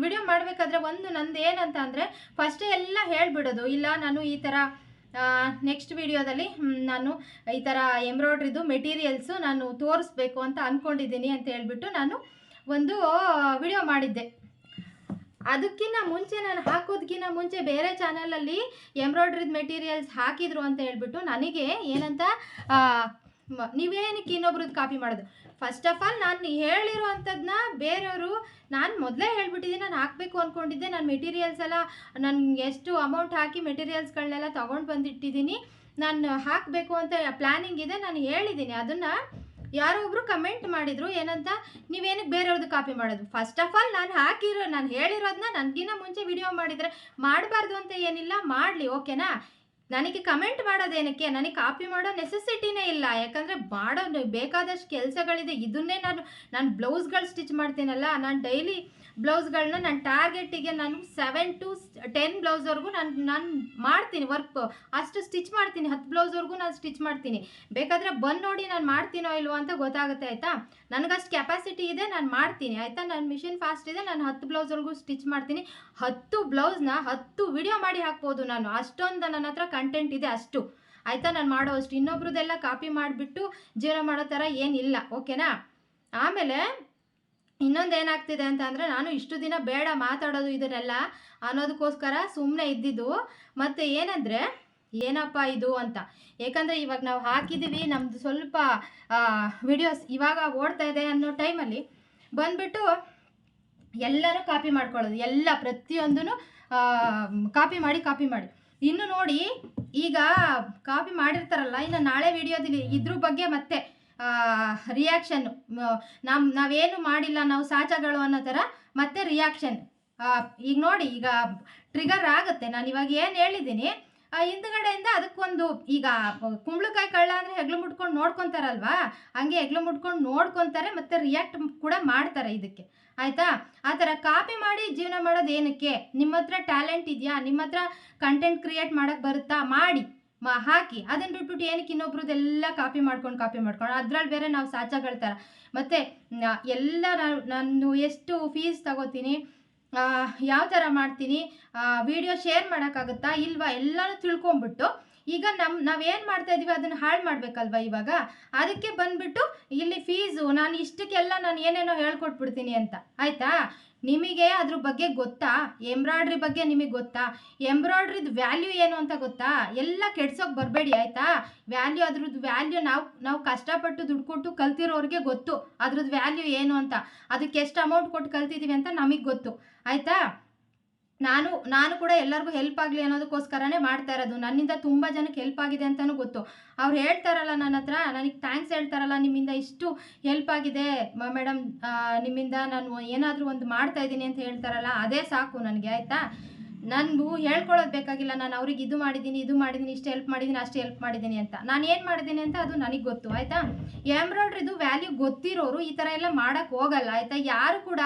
ವಿಡಿಯೋ ಮಾಡಬೇಕಾದ್ರೆ ಒಂದು ನಂದು ಏನಂತ ಅಂದರೆ ಫಸ್ಟೇ ಎಲ್ಲ ಹೇಳಿಬಿಡೋದು. ಇಲ್ಲ, ನಾನು ಈ ಥರ ನೆಕ್ಸ್ಟ್ ವಿಡಿಯೋದಲ್ಲಿ ನಾನು ಈ ಥರ ಎಂಬ್ರಾಯ್ಡ್ರಿದು ಮೆಟೀರಿಯಲ್ಸು ನಾನು ತೋರಿಸ್ಬೇಕು ಅಂತ ಅಂದ್ಕೊಂಡಿದ್ದೀನಿ ಅಂತ ಹೇಳ್ಬಿಟ್ಟು ನಾನು ಒಂದು ವಿಡಿಯೋ ಮಾಡಿದ್ದೆ. ಅದಕ್ಕಿಂತ ಮುಂಚೆ ನಾನು ಹಾಕೋದಕ್ಕಿಂತ ಮುಂಚೆ ಬೇರೆ ಚಾನಲಲ್ಲಿ ಎಂಬ್ರಾಯ್ಡ್ರಿದ್ ಮೆಟೀರಿಯಲ್ಸ್ ಹಾಕಿದ್ರು ಅಂತ ಹೇಳ್ಬಿಟ್ಟು ನನಗೆ ಏನಂತ ನೀವೇನಕ್ಕೆ ಇನ್ನೊಬ್ರದ್ದು ಕಾಪಿ ಮಾಡೋದು? ಫಸ್ಟ್ ಆಫ್ ಆಲ್ ನಾನು ಹೇಳಿರುವಂಥದ್ದನ್ನ ಬೇರೆಯವರು, ನಾನು ಮೊದಲೇ ಹೇಳ್ಬಿಟ್ಟಿದ್ದೀನಿ, ನಾನು ಹಾಕಬೇಕು ಅಂದ್ಕೊಂಡಿದ್ದೆ ನಾನು ಮೆಟೀರಿಯಲ್ಸ್ ಎಲ್ಲ, ನಾನು ಎಷ್ಟು ಅಮೌಂಟ್ ಹಾಕಿ ಮೆಟೀರಿಯಲ್ಸ್ಗಳನ್ನೆಲ್ಲ ತೊಗೊಂಡು ಬಂದಿಟ್ಟಿದ್ದೀನಿ, ನಾನು ಹಾಕಬೇಕು ಅಂತ ಪ್ಲ್ಯಾನಿಂಗ್ ಇದೆ, ನಾನು ಹೇಳಿದ್ದೀನಿ. ಅದನ್ನು ಯಾರೋ ಒಬ್ರು ಕಮೆಂಟ್ ಮಾಡಿದ್ರು, ಏನಂತ, ನೀವೇನಕ್ಕೆ ಬೇರೆಯವ್ರದ್ದು ಕಾಪಿ ಮಾಡೋದು? ಫಸ್ಟ್ ಆಫ್ ಆಲ್ ನಾನು ಹಾಕಿರೋ, ನಾನು ಹೇಳಿರೋದನ್ನ ನನಗಿನ್ನ ಮುಂಚೆ ವಿಡಿಯೋ ಮಾಡಿದರೆ ಮಾಡಬಾರ್ದು ಅಂತ ಏನಿಲ್ಲ, ಮಾಡಲಿ ಓಕೆನಾ ನನಗೆ ಕಮೆಂಟ್ ಮಾಡೋದೇನಕ್ಕೆ? ನನಗೆ ಕಾಪಿ ಮಾಡೋ ನೆಸೆಸಿಟಿನೇ ಇಲ್ಲ. ಯಾಕಂದರೆ ಮಾಡೋ ಬೇಕಾದಷ್ಟು ಕೆಲಸಗಳಿದೆ. ಇದನ್ನೇ ನಾನು ನಾನು ಬ್ಲೌಸ್ಗಳು ಸ್ಟಿಚ್ ಮಾಡ್ತೀನಲ್ಲ, ನಾನು ಡೈಲಿ ಬ್ಲೌಸ್ಗಳನ್ನ ನಾನು ಟಾರ್ಗೆಟಿಗೆ ನಾನು ಸೆವೆನ್ ಟು ಟೆನ್ ಬ್ಲೌಸ್ವರೆಗೂ ನಾನು ನಾನು ಮಾಡ್ತೀನಿ ವರ್ಕ್. ಅಷ್ಟು ಸ್ಟಿಚ್ ಮಾಡ್ತೀನಿ, ಹತ್ತು ಬ್ಲೌಸ್ವರೆಗೂ ನಾನು ಸ್ಟಿಚ್ ಮಾಡ್ತೀನಿ. ಬೇಕಾದರೆ ಬಂದು ನೋಡಿ ನಾನು ಮಾಡ್ತೀನೋ ಇಲ್ವೋ ಅಂತ ಗೊತ್ತಾಗುತ್ತೆ, ಆಯಿತಾ? ನನಗಷ್ಟು ಕೆಪಾಸಿಟಿ ಇದೆ, ನಾನು ಮಾಡ್ತೀನಿ, ಆಯಿತಾ? ನನ್ನ ಮಿಷಿನ್ ಫಾಸ್ಟ್ ಇದೆ, ನಾನು ಹತ್ತು ಬ್ಲೌಸ್ವರೆಗೂ ಸ್ಟಿಚ್ ಮಾಡ್ತೀನಿ. ಹತ್ತು ಬ್ಲೌಸ್ನ ಹತ್ತು ವಿಡಿಯೋ ಮಾಡಿ ಹಾಕ್ಬೋದು ನಾನು. ಅಷ್ಟೊಂದು ನನ್ನ ಹತ್ರ ಕಂಟೆಂಟ್ ಇದೆ ಅಷ್ಟು. ಆಯಿತಾ? ನಾನು ಮಾಡೋ ಅಷ್ಟು. ಇನ್ನೊಬ್ರದ್ದೆಲ್ಲ ಕಾಪಿ ಮಾಡಿಬಿಟ್ಟು ಜೀವನ ಮಾಡೋ ಥರ ಏನಿಲ್ಲ ಓಕೆನಾ ಆಮೇಲೆ ಇನ್ನೊಂದು ಏನಾಗ್ತಿದೆ ಅಂತ ಅಂದರೆ ನಾನು ಇಷ್ಟು ದಿನ ಬೇಡ ಮಾತಾಡೋದು ಇದನ್ನೆಲ್ಲ ಅನ್ನೋದಕ್ಕೋಸ್ಕರ ಸುಮ್ಮನೆ ಇದ್ದಿದ್ದು. ಮತ್ತು ಏನಂದರೆ, ಏನಪ್ಪ ಇದು ಅಂತ. ಏಕೆಂದರೆ ಇವಾಗ ನಾವು ಹಾಕಿದ್ದೀವಿ ನಮ್ಮದು ಸ್ವಲ್ಪ ವಿಡಿಯೋಸ್ ಇವಾಗ ಓಡ್ತಾ ಇದೆ ಅನ್ನೋ ಟೈಮಲ್ಲಿ ಬಂದ್ಬಿಟ್ಟು ಎಲ್ಲರೂ ಕಾಪಿ ಮಾಡ್ಕೊಳ್ಳೋದು. ಎಲ್ಲ ಪ್ರತಿಯೊಂದೂ ಕಾಪಿ ಮಾಡಿ ಕಾಪಿ ಮಾಡಿ. ಇನ್ನು ನೋಡಿ, ಈಗ ಕಾಪಿ ಮಾಡಿರ್ತಾರಲ್ಲ, ಇನ್ನು ನಾಳೆ ವಿಡಿಯೋದಲ್ಲಿ ಇದ್ರ ಬಗ್ಗೆ ಮತ್ತೆ ರಿಯಾಕ್ಷನ್ ನಮ್ಮ ನಾವೇನು ಮಾಡಿಲ್ಲ, ನಾವು ಸಾಚಗಳು ಅನ್ನೋ ಥರ ಮತ್ತೆ ರಿಯಾಕ್ಷನ್ ಈಗ ನೋಡಿ, ಈಗ ಟ್ರಿಗರ್ ಆಗುತ್ತೆ. ನಾನು ಇವಾಗ ಏನು ಹೇಳಿದ್ದೀನಿ ಹಿಂದುಗಡೆಯಿಂದ ಅದಕ್ಕೊಂದು, ಈಗ ಕುಂಬಳಕಾಯಿ ಕಳ್ಳ ಅಂದರೆ ಹೆಗ್ಲು ಮುಟ್ಕೊಂಡು ನೋಡ್ಕೊತಾರಲ್ವಾ? ಹಂಗೆ ಹೆಗ್ಲು ಮುಟ್ಕೊಂಡು ನೋಡ್ಕೊತಾರೆ, ಮತ್ತು ರಿಯಾಕ್ಟ್ ಕೂಡ ಮಾಡ್ತಾರೆ ಇದಕ್ಕೆ. ಆಯಿತಾ? ಆ ಥರ ಕಾಪಿ ಮಾಡಿ ಜೀವನ ಮಾಡೋದು ಏನಕ್ಕೆ? ನಿಮ್ಮ ಹತ್ರ ಟ್ಯಾಲೆಂಟ್ ಇದೆಯಾ? ನಿಮ್ಮ ಹತ್ರ ಕಂಟೆಂಟ್ ಕ್ರಿಯೇಟ್ ಮಾಡೋಕ್ಕೆ ಬರುತ್ತಾ? ಮಾಡಿ. ಹಾಕಿ ಅದನ್ನು ಬಿಟ್ಬಿಟ್ಟು ಏನಕ್ಕೆ ಇನ್ನೊಬ್ರದ್ದೆಲ್ಲ ಕಾಪಿ ಮಾಡ್ಕೊಂಡು ಕಾಪಿ ಮಾಡ್ಕೊಂಡು ಅದ್ರಲ್ಲಿ ಬೇರೆ ನಾವು ಸಾಚಗಳ ಥರ ಮತ್ತು ಎಲ್ಲ ನಾನು ನಾನು ಎಷ್ಟು ಫೀಸ್ ತಗೋತೀನಿ ಯಾವ ಥರ ಮಾಡ್ತೀನಿ ವಿಡಿಯೋ ಶೇರ್ ಮಾಡೋಕ್ಕಾಗುತ್ತಾ ಇಲ್ವಾ ಎಲ್ಲನೂ ತಿಳ್ಕೊಂಬಿಟ್ಟು ಈಗ ನಮ್ಮ ನಾವೇನು ಮಾಡ್ತಾ ಇದೀವಿ ಅದನ್ನು ಹಾಳು ಮಾಡಬೇಕಲ್ವ ಇವಾಗ? ಅದಕ್ಕೆ ಬಂದ್ಬಿಟ್ಟು ಇಲ್ಲಿ ಫೀಸು ನಾನು ಇಷ್ಟಕ್ಕೆಲ್ಲ ನಾನು ಏನೇನೋ ಹೇಳ್ಕೊಟ್ಬಿಡ್ತೀನಿ ಅಂತ. ಆಯಿತಾ? ನಿಮಗೆ ಅದ್ರ ಬಗ್ಗೆ ಗೊತ್ತಾ? ಎಂಬ್ರಾಯ್ಡ್ರಿ ಬಗ್ಗೆ ನಿಮಗೆ ಗೊತ್ತಾ? ಎಂಬ್ರಾಯ್ಡ್ರಿದ್ ವ್ಯಾಲ್ಯೂ ಏನು ಅಂತ ಗೊತ್ತಾ? ಎಲ್ಲ ಕೆಡ್ಸೋಕೆ ಬರಬೇಡಿ, ಆಯಿತಾ? ವ್ಯಾಲ್ಯೂ ಅದ್ರದ್ದು ವ್ಯಾಲ್ಯೂ ನಾವು ನಾವು ಕಷ್ಟಪಟ್ಟು ದುಡ್ಡು ಕೊಟ್ಟು ಕಲ್ತಿರೋರಿಗೆ ಗೊತ್ತು. ಅದ್ರದ್ದು ವ್ಯಾಲ್ಯೂ ಏನು ಅಂತ. ಅದಕ್ಕೆ ಎಷ್ಟು ಅಮೌಂಟ್ ಕೊಟ್ಟು ಕಲ್ತಿದ್ದೀವಿ ಅಂತ ನಮಗೆ ಗೊತ್ತು. ಆಯಿತಾ? ನಾನು ನಾನು ಕೂಡ ಎಲ್ಲರಿಗೂ ಹೆಲ್ಪ್ ಆಗಲಿ ಅನ್ನೋದಕ್ಕೋಸ್ಕರನೇ ಮಾಡ್ತಾ ಇರೋದು. ನನ್ನಿಂದ ತುಂಬ ಜನಕ್ಕೆ ಹೆಲ್ಪ್ ಆಗಿದೆ ಅಂತಲೂ ಗೊತ್ತು. ಅವ್ರು ಹೇಳ್ತಾರಲ್ಲ ನನ್ನ ಹತ್ರ, ನನಗೆ ಥ್ಯಾಂಕ್ಸ್ ಹೇಳ್ತಾರಲ್ಲ, ನಿಮ್ಮಿಂದ ಇಷ್ಟು ಹೆಲ್ಪ್ ಆಗಿದೆ. ಮೇಡಮ್ ನಿಮ್ಮಿಂದ ನಾನು ಏನಾದರೂ ಒಂದು ಮಾಡ್ತಾ ಇದ್ದೀನಿ ಅಂತ ಹೇಳ್ತಾರಲ್ಲ, ಅದೇ ಸಾಕು ನನಗೆ, ಆಯಿತಾ? ನನಗೂ ಹೇಳ್ಕೊಳ್ಳೋದು ಬೇಕಾಗಿಲ್ಲ. ನಾನು ಅವ್ರಿಗೆ ಇದು ಮಾಡಿದ್ದೀನಿ ಇದು ಮಾಡಿದ್ದೀನಿ, ಇಷ್ಟು ಹೆಲ್ಪ್ ಮಾಡಿದ್ದೀನಿ, ಅಷ್ಟು ಹೆಲ್ಪ್ ಮಾಡಿದ್ದೀನಿ ಅಂತ. ನಾನು ಏನು ಮಾಡಿದ್ದೀನಿ ಅಂತ ಅದು ನನಗೆ ಗೊತ್ತು, ಆಯಿತಾ? ಎಂಬ್ರಾಯ್ಡ್ರಿದು ವ್ಯಾಲ್ಯೂ ಗೊತ್ತಿರೋರು ಈ ಥರ ಎಲ್ಲ ಮಾಡೋಕ್ಕೆ ಹೋಗಲ್ಲ, ಆಯಿತಾ? ಯಾರು ಕೂಡ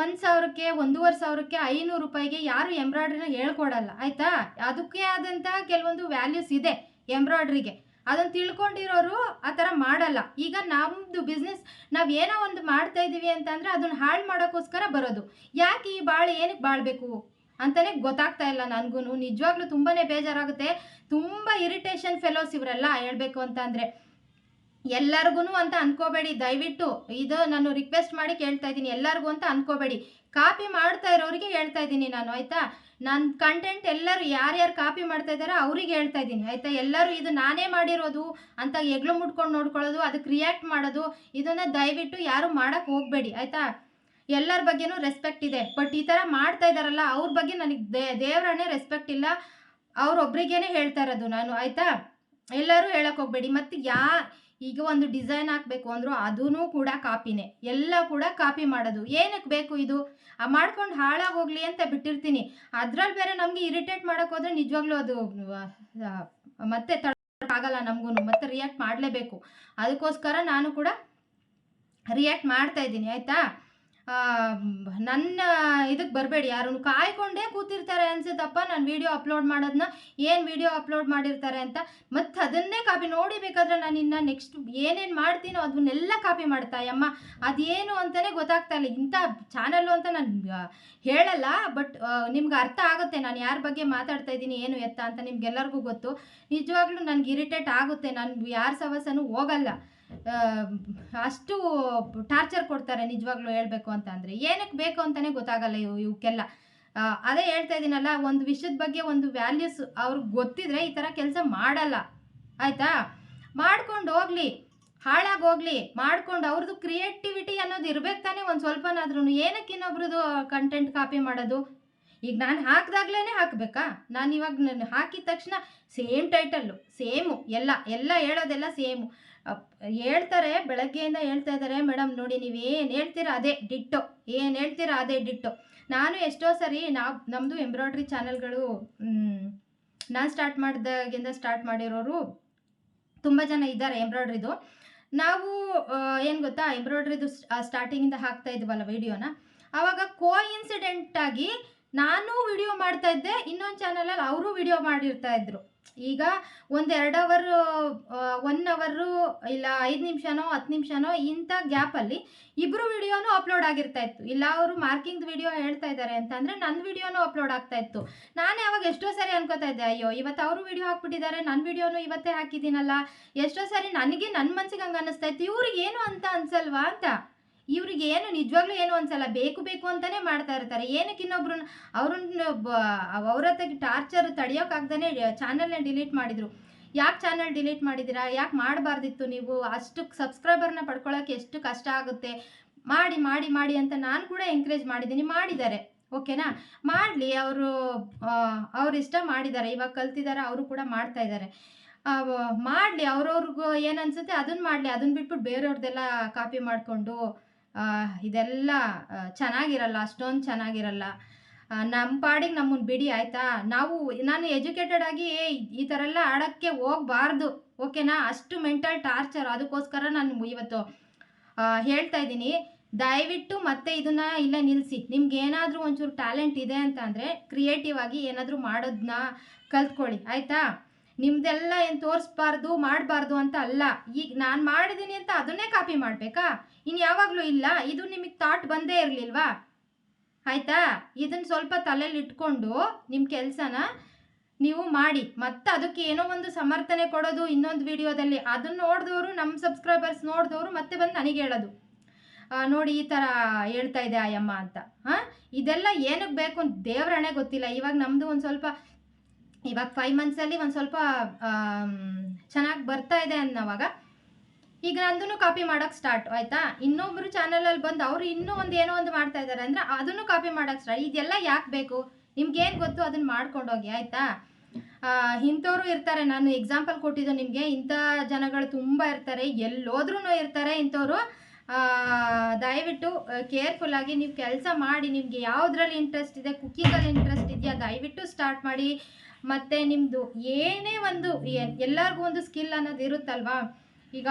ಒಂದು ಸಾವಿರಕ್ಕೆ, ಒಂದೂವರೆ ಸಾವಿರಕ್ಕೆ ಐನೂರು ರೂಪಾಯಿಗೆ ಯಾರು ಎಂಬ್ರಾಯ್ಡ್ರಿನ ಹೇಳ್ಕೊಡಲ್ಲ, ಆಯಿತಾ? ಅದಕ್ಕೆ ಆದಂಥ ಕೆಲವೊಂದು ವ್ಯಾಲ್ಯೂಸ್ ಇದೆ ಎಂಬ್ರಾಯ್ಡ್ರಿಗೆ. ಅದನ್ನು ತಿಳ್ಕೊಂಡಿರೋರು ಆ ಥರ ಮಾಡಲ್ಲ. ಈಗ ನಮ್ಮದು ಬಿಸ್ನೆಸ್ ನಾವು ಏನೋ ಒಂದು ಮಾಡ್ತಾ ಇದ್ದೀವಿ ಅಂತಂದರೆ ಅದನ್ನು ಹಾಳು ಮಾಡೋಕ್ಕೋಸ್ಕರ ಬರೋದು. ಯಾಕೆ ಈ ಬಾಳು ಏನಕ್ಕೆ ಬಾಳಬೇಕು? ಅಂತಲೇ ಗೊತ್ತಾಗ್ತಾ ಇಲ್ಲ ನನಗೂ ನಿಜವಾಗ್ಲೂ ತುಂಬಾ ಬೇಜಾರಾಗುತ್ತೆ. ತುಂಬ ಇರಿಟೇಷನ್ ಫೆಲೋಸ್ ಇವರೆಲ್ಲ ಹೇಳಬೇಕು ಅಂತ ಅಂದರೆ ಎಲ್ಲರಿಗೂ ಅಂತ ಅನ್ಕೋಬೇಡಿ. ದಯವಿಟ್ಟು ಇದು ನಾನು ರಿಕ್ವೆಸ್ಟ್ ಮಾಡಿ ಕೇಳ್ತಾ ಇದ್ದೀನಿ. ಎಲ್ಲರಿಗೂ ಅಂತ ಅನ್ಕೋಬೇಡಿ. ಕಾಪಿ ಮಾಡ್ತಾ ಇರೋರಿಗೆ ಹೇಳ್ತಾ ಇದ್ದೀನಿ ನಾನು, ಆಯಿತಾ? ನನ್ನ ಕಂಟೆಂಟ್ ಎಲ್ಲರೂ ಯಾರ್ಯಾರು ಕಾಪಿ ಮಾಡ್ತಾ ಇದ್ದಾರೆ ಅವ್ರಿಗೆ ಹೇಳ್ತಾ ಇದ್ದೀನಿ, ಆಯಿತಾ? ಎಲ್ಲರೂ ಇದು ನಾನೇ ಮಾಡಿರೋದು ಅಂತ ಎಗ್ಲು ಮುಟ್ಕೊಂಡು ನೋಡ್ಕೊಳ್ಳೋದು, ಅದಕ್ಕೆ ರಿಯಾಕ್ಟ್ ಮಾಡೋದು, ಇದನ್ನು ದಯವಿಟ್ಟು ಯಾರು ಮಾಡೋಕ್ಕೆ ಹೋಗಬೇಡಿ, ಆಯಿತಾ? ಎಲ್ಲರ ಬಗ್ಗೆನೂ ರೆಸ್ಪೆಕ್ಟ್ ಇದೆ. ಬಟ್ ಈ ಥರ ಮಾಡ್ತಾ ಇದ್ದಾರಲ್ಲ, ಅವ್ರ ಬಗ್ಗೆ ನನಗೆ ದೇ, ದೇವರನ್ನೇ ರೆಸ್ಪೆಕ್ಟ್ ಇಲ್ಲ. ಅವ್ರೊಬ್ರಿಗೇನೆ ಹೇಳ್ತಾ ಇರೋದು ನಾನು, ಆಯಿತಾ? ಎಲ್ಲರೂ ಹೇಳಕ್ಕೆ ಹೋಗಬೇಡಿ. ಮತ್ತು ಯಾ ಈಗ ಒಂದು ಡಿಸೈನ್ ಹಾಕಬೇಕು ಅಂದರೂ ಅದೂ ಕೂಡ ಕಾಪಿನೇ. ಎಲ್ಲ ಕೂಡ ಕಾಪಿ ಮಾಡೋದು. ಏನಕ್ಕೆ ಬೇಕು ಇದು? ಆ ಮಾಡ್ಕೊಂಡು ಹಾಳಾಗೋಗ್ಲಿ ಅಂತ ಬಿಟ್ಟಿರ್ತೀನಿ. ಅದ್ರಲ್ಲಿ ಬೇರೆ ನಮಗೆ ಇರಿಟೇಟ್ ಮಾಡೋಕ್ಕೋದ್ರೆ ನಿಜವಾಗ್ಲೂ ಅದು ಮತ್ತೆ ಆಗಲ್ಲ ನಮಗೂ ಮತ್ತೆ ರಿಯಾಕ್ಟ್ ಮಾಡಲೇಬೇಕು. ಅದಕ್ಕೋಸ್ಕರ ನಾನು ಕೂಡ ರಿಯಾಕ್ಟ್ ಮಾಡ್ತಾ ಇದ್ದೀನಿ. ಆಯಿತಾ? ನನ್ನ ಇದಕ್ಕೆ ಬರಬೇಡಿ ಯಾರು ಕಾಯ್ಕೊಂಡೇ ಕೂತಿರ್ತಾರೆ ಅನ್ಸುತ್ತಪ್ಪ ನಾನು ವಿಡಿಯೋ ಅಪ್ಲೋಡ್ ಮಾಡೋದನ್ನ ಏನು ವಿಡಿಯೋ ಅಪ್ಲೋಡ್ ಮಾಡಿರ್ತಾರೆ ಅಂತ. ಮತ್ತು ಅದನ್ನೇ ಕಾಪಿ ನೋಡಿ ಬೇಕಾದ್ರೆ ನಾನು ಇನ್ನು ನೆಕ್ಸ್ಟ್ ಏನೇನು ಮಾಡ್ತೀನೋ ಅದನ್ನೆಲ್ಲ ಕಾಪಿ ಮಾಡ್ತಾ ಅಮ್ಮ. ಅದೇನು ಅಂತಲೇ ಗೊತ್ತಾಗ್ತಾ ಇಲ್ಲ. ಇಂಥ ಚಾನಲ್ಲು ಅಂತ ನಾನು ಹೇಳಲ್ಲ ಬಟ್ ನಿಮ್ಗೆ ಅರ್ಥ ಆಗುತ್ತೆ. ನಾನು ಯಾರ ಬಗ್ಗೆ ಮಾತಾಡ್ತಾ ಇದ್ದೀನಿ, ಏನು ಎತ್ತ ಅಂತ ನಿಮ್ಗೆಲ್ಲರಿಗೂ ಗೊತ್ತು. ನಿಜವಾಗ್ಲೂ ನನಗೆ ಇರಿಟೇಟ್ ಆಗುತ್ತೆ. ನಾನು ಯಾರ ಸವಸನೂ ಹೋಗಲ್ಲ. ಅಷ್ಟು ಟಾರ್ಚರ್ ಕೊಡ್ತಾರೆ ನಿಜವಾಗ್ಲೂ ಹೇಳಬೇಕು ಅಂತ ಅಂದರೆ. ಏನಕ್ಕೆ ಬೇಕು ಅಂತಲೇ ಗೊತ್ತಾಗಲ್ಲ ಇವು ಇವಕ್ಕೆಲ್ಲ ಅದೇ ಹೇಳ್ತಾ ಇದ್ದೀನಲ್ಲ ಒಂದು ವಿಷಯದ ಬಗ್ಗೆ ಒಂದು ವ್ಯಾಲ್ಯೂಸ್ ಅವ್ರಿಗೆ ಗೊತ್ತಿದ್ರೆ ಈ ಥರ ಕೆಲಸ ಮಾಡಲ್ಲ. ಆಯಿತಾ? ಮಾಡ್ಕೊಂಡು ಹೋಗ್ಲಿ, ಹಾಳಾಗಿ ಹೋಗ್ಲಿ, ಮಾಡ್ಕೊಂಡು ಅವ್ರದ್ದು ಕ್ರಿಯೇಟಿವಿಟಿ ಅನ್ನೋದು ಇರ್ಬೇಕು ತಾನೇ ಒಂದು ಸ್ವಲ್ಪನಾದ್ರೂ ಏನಕ್ಕೆ ಇನ್ನೊಬ್ರದ್ದು ಕಂಟೆಂಟ್ ಕಾಪಿ ಮಾಡೋದು? ಈಗ ನಾನು ಹಾಕಿದಾಗ್ಲೇ ಹಾಕಬೇಕಾ? ನಾನು ಇವಾಗ ನಾನು ಹಾಕಿದ ತಕ್ಷಣ ಸೇಮ್ ಟೈಟಲ್ಲು ಸೇಮು ಎಲ್ಲ ಎಲ್ಲ ಹೇಳೋದೆಲ್ಲ ಸೇಮು ಹೇಳ್ತಾರೆ, ಬೆಳಗ್ಗೆಯಿಂದ ಹೇಳ್ತಾ ಇದ್ದಾರೆ, ಮೇಡಮ್, ನೋಡಿ ನೀವು ಏನು ಹೇಳ್ತೀರಾ ಅದೇ ಡಿಟ್ಟು, ಏನು ಹೇಳ್ತೀರಾ ಅದೇ ಡಿಟ್ಟು. ನಾನು ಎಷ್ಟೋ ಸರಿ ನಾವು ನಮ್ಮದು ಎಂಬ್ರಾಯ್ಡ್ರಿ ಚಾನಲ್ಗಳು ನಾನು ಸ್ಟಾರ್ಟ್ ಮಾಡಿದಾಗಿಂದ ಸ್ಟಾರ್ಟ್ ಮಾಡಿರೋರು ತುಂಬ ಜನ ಇದ್ದಾರೆ ಎಂಬ್ರಾಯ್ಡ್ರಿದು. ನಾವು ಏನು ಗೊತ್ತಾ, ಎಂಬ್ರಾಯ್ಡ್ರಿದು ಸ್ಟಾರ್ಟಿಂಗಿಂದ ಹಾಕ್ತಾ ಇದ್ವಲ್ಲ ವಿಡಿಯೋನ ಆವಾಗ ಕೋ ಆಗಿ ನಾನು ವಿಡಿಯೋ ಮಾಡ್ತಾ ಇದ್ದೆ, ಇನ್ನೊಂದು ಚಾನಲಲ್ಲಿ ಅವರು ವಿಡಿಯೋ ಮಾಡಿರ್ತಾ ಇದ್ರು. ಈಗ ಒಂದು ಎರಡು ಅವರ್ ಒನ್ ಅವರು ಇಲ್ಲ ಐದು ನಿಮಿಷನೋ, ಹತ್ತು ನಿಮಿಷನೋ ಇಂಥ ಗ್ಯಾಪಲ್ಲಿ ಇಬ್ಬರು ವಿಡಿಯೋನೂ ಅಪ್ಲೋಡ್ ಆಗಿರ್ತಾ ಇತ್ತು. ಇಲ್ಲ ಅವರು ಮಾರ್ಕಿಂಗ್ ವಿಡಿಯೋ ಹೇಳ್ತಾ ಇದ್ದಾರೆ ಅಂತಂದರೆ ನನ್ನ ವಿಡಿಯೋನೂ ಅಪ್ಲೋಡ್ ಆಗ್ತಾ ಇತ್ತು. ನಾನೇ ಅವಾಗ ಎಷ್ಟೋ ಸರಿ ಅನ್ಕೋತಾ ಇದ್ದೆ, ಅಯ್ಯೋ, ಇವತ್ತು ಅವರು ವಿಡಿಯೋ ಹಾಕ್ಬಿಟ್ಟಿದ್ದಾರೆ ನನ್ನ ವಿಡಿಯೋನು ಇವತ್ತೇ ಹಾಕಿದ್ದೀನಲ್ಲ, ಎಷ್ಟೋ ಸರಿ ನನಗೆ ನನ್ನ ಮನ್ಸಿಗೆ ಹಂಗೆ ಅನ್ನಿಸ್ತಾ ಇತ್ತು, ಇವ್ರಿಗೆ ಏನು ಅಂತ ಅನ್ಸಲ್ವಾ ಅಂತ. ಇವ್ರಿಗೆ ಏನು ನಿಜವಾಗ್ಲೂ ಏನು ಅನ್ಸಲ್ಲ ಬೇಕು ಬೇಕು ಅಂತಾನೆ ಮಾಡ್ತಾ ಇರ್ತಾರೆ. ಏನಕ್ಕೆ ಇನ್ನೊಬ್ರು ಅವ್ರನ್ನ ಅವ್ರ ಟಾರ್ಚರ್ ತಡೆಯೋಕ್ಕಾಗ್ದೇ ಚಾನಲ್ನ ಡಿಲೀಟ್ ಮಾಡಿದ್ರು. ಯಾಕೆ ಚಾನಲ್ ಡಿಲೀಟ್ ಮಾಡಿದ್ದೀರಾ? ಯಾಕೆ ಮಾಡಬಾರ್ದಿತ್ತು ನೀವು? ಅಷ್ಟು ಸಬ್ಸ್ಕ್ರೈಬರ್ನ ಪಡ್ಕೊಳ್ಳೋಕೆ ಎಷ್ಟು ಕಷ್ಟ ಆಗುತ್ತೆ? ಮಾಡಿ ಮಾಡಿ ಮಾಡಿ ಅಂತ ನಾನು ಕೂಡ ಎಂಕರೇಜ್ ಮಾಡಿದ್ದೀನಿ. ಮಾಡಿದ್ದಾರೆ. ಓಕೆನಾ? ಮಾಡಲಿ. ಅವರು ಅವ್ರ ಇಷ್ಟ ಮಾಡಿದ್ದಾರೆ. ಇವಾಗ ಕಲ್ತಿದ್ದಾರೆ ಅವರು ಕೂಡ ಮಾಡ್ತಾ ಇದ್ದಾರೆ. ಮಾಡಲಿ. ಅವ್ರವ್ರಿಗೂ ಏನು ಅನ್ಸುತ್ತೆ ಅದನ್ನ ಮಾಡಲಿ. ಅದನ್ನ ಬಿಟ್ಬಿಟ್ಟು ಬೇರೆಯವ್ರದ್ದೆಲ್ಲ ಕಾಪಿ ಮಾಡಿಕೊಂಡು ಇದೆಲ್ಲ ಚೆನ್ನಾಗಿರಲ್ಲ, ಅಷ್ಟೊಂದು ಚೆನ್ನಾಗಿರಲ್ಲ. ನಮ್ಮ ಪಾಡಿಗೆ ನಮ್ಮನ್ನು ಬಿಡಿ, ಆಯಿತಾ? ನಾವು, ನಾನು ಎಜುಕೇಟೆಡ್ ಆಗಿ ಈ ಥರ ಎಲ್ಲ ಆಡೋಕ್ಕೆ ಹೋಗಬಾರ್ದು, ಓಕೆನಾ? ಅಷ್ಟು ಮೆಂಟಲ್ ಟಾರ್ಚರ್, ಅದಕ್ಕೋಸ್ಕರ ನಾನು ಇವತ್ತು ಹೇಳ್ತಾ ಇದ್ದೀನಿ. ದಯವಿಟ್ಟು ಮತ್ತೆ ಇದನ್ನ ಇಲ್ಲೇ ನಿಲ್ಲಿಸಿ ನಿಮ್ಗೆ ಏನಾದರೂ ಒಂಚೂರು ಟ್ಯಾಲೆಂಟ್ ಇದೆ ಅಂತ ಅಂದರೆ, ಕ್ರಿಯೇಟಿವ್ ಆಗಿ ಏನಾದರೂ ಮಾಡೋದನ್ನ ಕಲ್ತ್ಕೊಳ್ಳಿ, ಆಯಿತಾ? ನಿಮ್ದೆಲ್ಲ ಏನು ತೋರಿಸ್ಬಾರ್ದು, ಮಾಡಬಾರ್ದು ಅಂತ ಅಲ್ಲ. ಈಗ ನಾನು ಮಾಡಿದ್ದೀನಿ ಅಂತ ಅದನ್ನೇ ಕಾಪಿ ಮಾಡಬೇಕಾ? ಇನ್ನು ಯಾವಾಗಲೂ ಇಲ್ಲ. ಇದು ನಿಮಗೆ ಥಾಟ್ ಬಂದೇ ಇರಲಿಲ್ವಾ? ಆಯಿತಾ? ಇದನ್ನು ಸ್ವಲ್ಪ ತಲೆಯಲ್ಲಿ ಇಟ್ಕೊಂಡು ನಿಮ್ಮ ಕೆಲಸನ ನೀವು ಮಾಡಿ. ಮತ್ತೆ ಅದಕ್ಕೆ ಏನೋ ಒಂದು ಸಮರ್ಥನೆ ಕೊಡೋದು, ಇನ್ನೊಂದು ವಿಡಿಯೋದಲ್ಲಿ. ಅದನ್ನು ನೋಡಿದವರು ನಮ್ಮ ಸಬ್ಸ್ಕ್ರೈಬರ್ಸ್ ನೋಡಿದವರು ಮತ್ತೆ ಬಂದು ನನಗೆ ಹೇಳೋದು. ನೋಡಿ ಈ ಥರ ಹೇಳ್ತಾ ಇದೆ ಆಯಮ್ಮ ಅಂತ. ಹಾಂ? ಇದೆಲ್ಲ ಏನಕ್ಕೆ ಬೇಕು ದೇವ್ರಣೆ ಗೊತ್ತಿಲ್ಲ. ಇವಾಗ ನಮ್ಮದು ಒಂದು ಸ್ವಲ್ಪ ಇವಾಗ ಫೈವ್ ಮಂತ್ಸಲ್ಲಿ ಒಂದು ಸ್ವಲ್ಪ ಚೆನ್ನಾಗಿ ಬರ್ತಾ ಇದೆ ಅನ್ನೋವಾಗ, ಈಗ ನಂದೂ ಕಾಪಿ ಮಾಡೋಕ್ಕೆ ಸ್ಟಾರ್ಟ್ ಆಯಿತಾ? ಇನ್ನೊಬ್ಬರು ಚಾನಲಲ್ಲಿ ಬಂದು ಅವರು ಇನ್ನೂ ಒಂದು ಏನೋ ಒಂದು ಮಾಡ್ತಾ ಇದ್ದಾರೆ ಅಂದರೆ ಅದನ್ನು ಕಾಪಿ ಮಾಡೋಕ್ಕೆ ಸ್ಟಾರ್ಟ್ ಇದೆಲ್ಲ ಯಾಕೆ ಬೇಕು? ನಿಮ್ಗೇನು ಗೊತ್ತು ಅದನ್ನು ಮಾಡ್ಕೊಂಡೋಗಿ, ಆಯಿತಾ? ಇಂಥವ್ರು ಇರ್ತಾರೆ, ನಾನು ಎಕ್ಸಾಂಪಲ್ ಕೊಟ್ಟಿದ್ದು ನಿಮಗೆ, ಇಂಥ ಜನಗಳು ತುಂಬ ಇರ್ತಾರೆ ಎಲ್ಲೋದ್ರೂ ಇರ್ತಾರೆ ಇಂಥವ್ರು. ದಯವಿಟ್ಟು ಕೇರ್ಫುಲ್ಲಾಗಿ ನೀವು ಕೆಲಸ ಮಾಡಿ, ನಿಮಗೆ ಯಾವುದ್ರಲ್ಲಿ ಇಂಟ್ರೆಸ್ಟ್ ಇದೆ ಕುಕ್ಕಿಂಗಲ್ಲಿ ಇಂಟ್ರೆಸ್ಟ್ ಇದೆಯಾ, ದಯವಿಟ್ಟು ಸ್ಟಾರ್ಟ್ ಮಾಡಿ. ಮತ್ತು ನಿಮ್ಮದು ಏನೇ ಒಂದು ಎಲ್ಲರಿಗೂ ಒಂದು ಸ್ಕಿಲ್ ಅನ್ನೋದು ಇರುತ್ತಲ್ವಾ? ಈಗ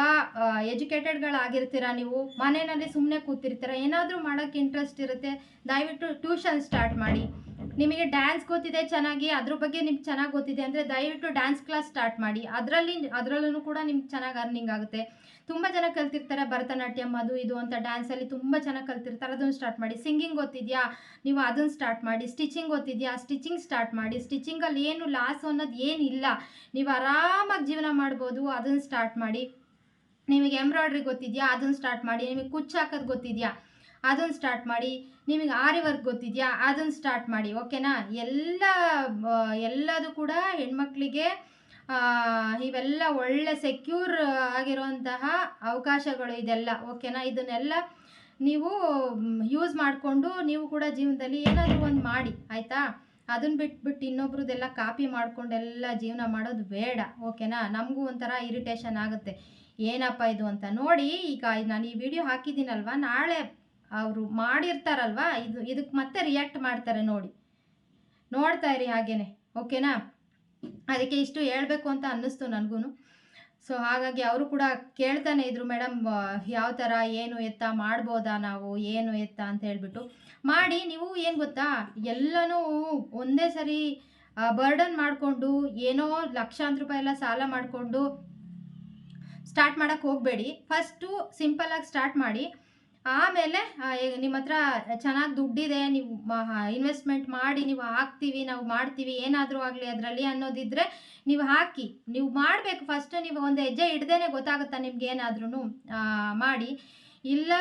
ಎಜುಕೇಟೆಡ್ಗಳಾಗಿರ್ತೀರ ನೀವು, ಮನೆಯಲ್ಲಿ ಸುಮ್ಮನೆ ಕೂತಿರ್ತೀರ, ಏನಾದರೂ ಮಾಡೋಕ್ಕೆ ಇಂಟ್ರೆಸ್ಟ್ ಇರುತ್ತೆ, ದಯವಿಟ್ಟು ಟ್ಯೂಷನ್ ಸ್ಟಾರ್ಟ್ ಮಾಡಿ. ನಿಮಗೆ ಡ್ಯಾನ್ಸ್ ಗೊತ್ತಿದೆ ಚೆನ್ನಾಗಿ, ಅದ್ರ ಬಗ್ಗೆ ನಿಮ್ಗೆ ಚೆನ್ನಾಗಿ ಗೊತ್ತಿದೆ ಅಂದರೆ ದಯವಿಟ್ಟು ಡ್ಯಾನ್ಸ್ ಕ್ಲಾಸ್ ಸ್ಟಾರ್ಟ್ ಮಾಡಿ. ಅದರಲ್ಲಿ, ಅದರಲ್ಲೂ ಕೂಡ ನಿಮ್ಗೆ ಚೆನ್ನಾಗಿ ಅರ್ನಿಂಗ್ ಆಗುತ್ತೆ. ತುಂಬ ಜನ ಕಲ್ತಿರ್ತಾರೆ ಭರತನಾಟ್ಯಂ, ಅದು ಇದು ಅಂತ ಡ್ಯಾನ್ಸಲ್ಲಿ ತುಂಬ ಚೆನ್ನಾಗಿ ಕಲ್ತಿರ್ತಾರೆ, ಅದನ್ನು ಸ್ಟಾರ್ಟ್ ಮಾಡಿ. ಸಿಂಗಿಂಗ್ ಗೊತ್ತಿದೆಯಾ? ನೀವು ಅದನ್ನು ಸ್ಟಾರ್ಟ್ ಮಾಡಿ. ಸ್ಟಿಚಿಂಗ್ ಗೊತ್ತಿದೆಯಾ? ಸ್ಟಿಚಿಂಗ್ ಸ್ಟಾರ್ಟ್ ಮಾಡಿ. ಸ್ಟಿಚಿಂಗಲ್ಲಿ ಏನು ಲಾಸ್ ಅನ್ನೋದು ಏನಿಲ್ಲ. ನೀವು ಆರಾಮಾಗಿ ಜೀವನ ಮಾಡ್ಬೋದು, ಅದನ್ನು ಸ್ಟಾರ್ಟ್ ಮಾಡಿ. ನಿಮಗೆ ಎಂಬ್ರಾಯ್ಡ್ರಿ ಗೊತ್ತಿದೆಯಾ? ಅದನ್ನು ಸ್ಟಾರ್ಟ್ ಮಾಡಿ. ನಿಮಗೆ ಕುಚ್ಚು ಹಾಕೋದು ಗೊತ್ತಿದೆಯಾ? ಅದನ್ನು ಸ್ಟಾರ್ಟ್ ಮಾಡಿ, ನಿಮಗೆ ಆರಿ ವರ್ಕ್ ಗೊತ್ತಿದೆಯಾ? ಅದನ್ನು ಸ್ಟಾರ್ಟ್ ಮಾಡಿ ಓಕೆನಾ ಎಲ್ಲ ಎಲ್ಲದು ಕೂಡ ಹೆಣ್ಮಕ್ಳಿಗೆ ಇವೆಲ್ಲ ಒಳ್ಳೆ ಸೆಕ್ಯೂರ್ ಆಗಿರುವಂತಹ ಅವಕಾಶಗಳು ಇದೆಲ್ಲ ಓಕೆನಾ ಇದನ್ನೆಲ್ಲ ನೀವು ಯೂಸ್ ಮಾಡಿಕೊಂಡು ನೀವು ಕೂಡ ಜೀವನದಲ್ಲಿ ಏನಾದರೂ ಒಂದು ಮಾಡಿ, ಆಯಿತಾ? ಅದನ್ನ ಬಿಟ್ಬಿಟ್ಟು ಇನ್ನೊಬ್ರದ್ದೆಲ್ಲ ಕಾಪಿ ಮಾಡ್ಕೊಂಡೆಲ್ಲ ಜೀವನ ಮಾಡೋದು ಬೇಡ ಓಕೆನಾ ನಮಗೂ ಒಂಥರ ಇರಿಟೇಷನ್ ಆಗುತ್ತೆ. ಏನಪ್ಪ ಇದು ಅಂತ ನೋಡಿ, ಈಗ ನಾನು ಈ ವಿಡಿಯೋ ಹಾಕಿದ್ದೀನಲ್ವ? ನಾಳೆ ಅವರು ಮಾಡಿರ್ತಾರಲ್ವಾ? ಇದು ಇದಕ್ಕೆ ಮತ್ತೆ ರಿಯಾಕ್ಟ್ ಮಾಡ್ತಾರೆ ನೋಡಿ. ನೋಡ್ತಾ ಇರಿ ಹಾಗೇನೆ, ಓಕೆನಾ? ಅದಕ್ಕೆ ಇಷ್ಟು ಹೇಳಬೇಕು ಅಂತ ಅನ್ನಿಸ್ತು ನನಗೂ ಸೊ ಹಾಗಾಗಿ ಅವರು ಕೂಡ ಕೇಳ್ತಾನೆ ಇದ್ರು, ಮೇಡಮ್ ಯಾವ ಥರ ಏನು ಎತ್ತ, ಮಾಡ್ಬೋದಾ ನಾವು? ಏನು ಎತ್ತ? ಅಂತ ಹೇಳ್ಬಿಟ್ಟು. ಮಾಡಿ, ನೀವು ಏನು ಗೊತ್ತಾ? ಎಲ್ಲನೂ ಒಂದೇ ಸರಿ ಬರ್ಡನ್ ಮಾಡಿಕೊಂಡು, ಏನೋ ಲಕ್ಷಾಂತರ ರೂಪಾಯಿ ಎಲ್ಲ ಸಾಲ ಮಾಡಿಕೊಂಡು ಸ್ಟಾರ್ಟ್ ಮಾಡೋಕ್ಕೆ ಹೋಗಬೇಡಿ. ಫಸ್ಟು ಸಿಂಪಲ್ಲಾಗಿ ಸ್ಟಾರ್ಟ್ ಮಾಡಿ. ಆಮೇಲೆ ನಿಮ್ಮ ಹತ್ರ ಚೆನ್ನಾಗಿ ದುಡ್ಡಿದೆ, ನೀವು ಇನ್ವೆಸ್ಟ್ಮೆಂಟ್ ಮಾಡಿ, ನೀವು ಹಾಕ್ತೀವಿ, ನಾವು ಮಾಡ್ತೀವಿ, ಏನಾದರೂ ಆಗಲಿ ಅದರಲ್ಲಿ ಅನ್ನೋದಿದ್ರೆ ನೀವು ಹಾಕಿ, ನೀವು ಮಾಡಬೇಕು. ಫಸ್ಟ್ ನೀವು ಒಂದು ಹೆಜ್ಜೆ ಹಿಡ್ದೇನೆ ಗೊತ್ತಾಗುತ್ತಾ ನಿಮ್ಗೆ ಏನಾದ್ರೂ ಮಾಡಿ. ಇಲ್ಲ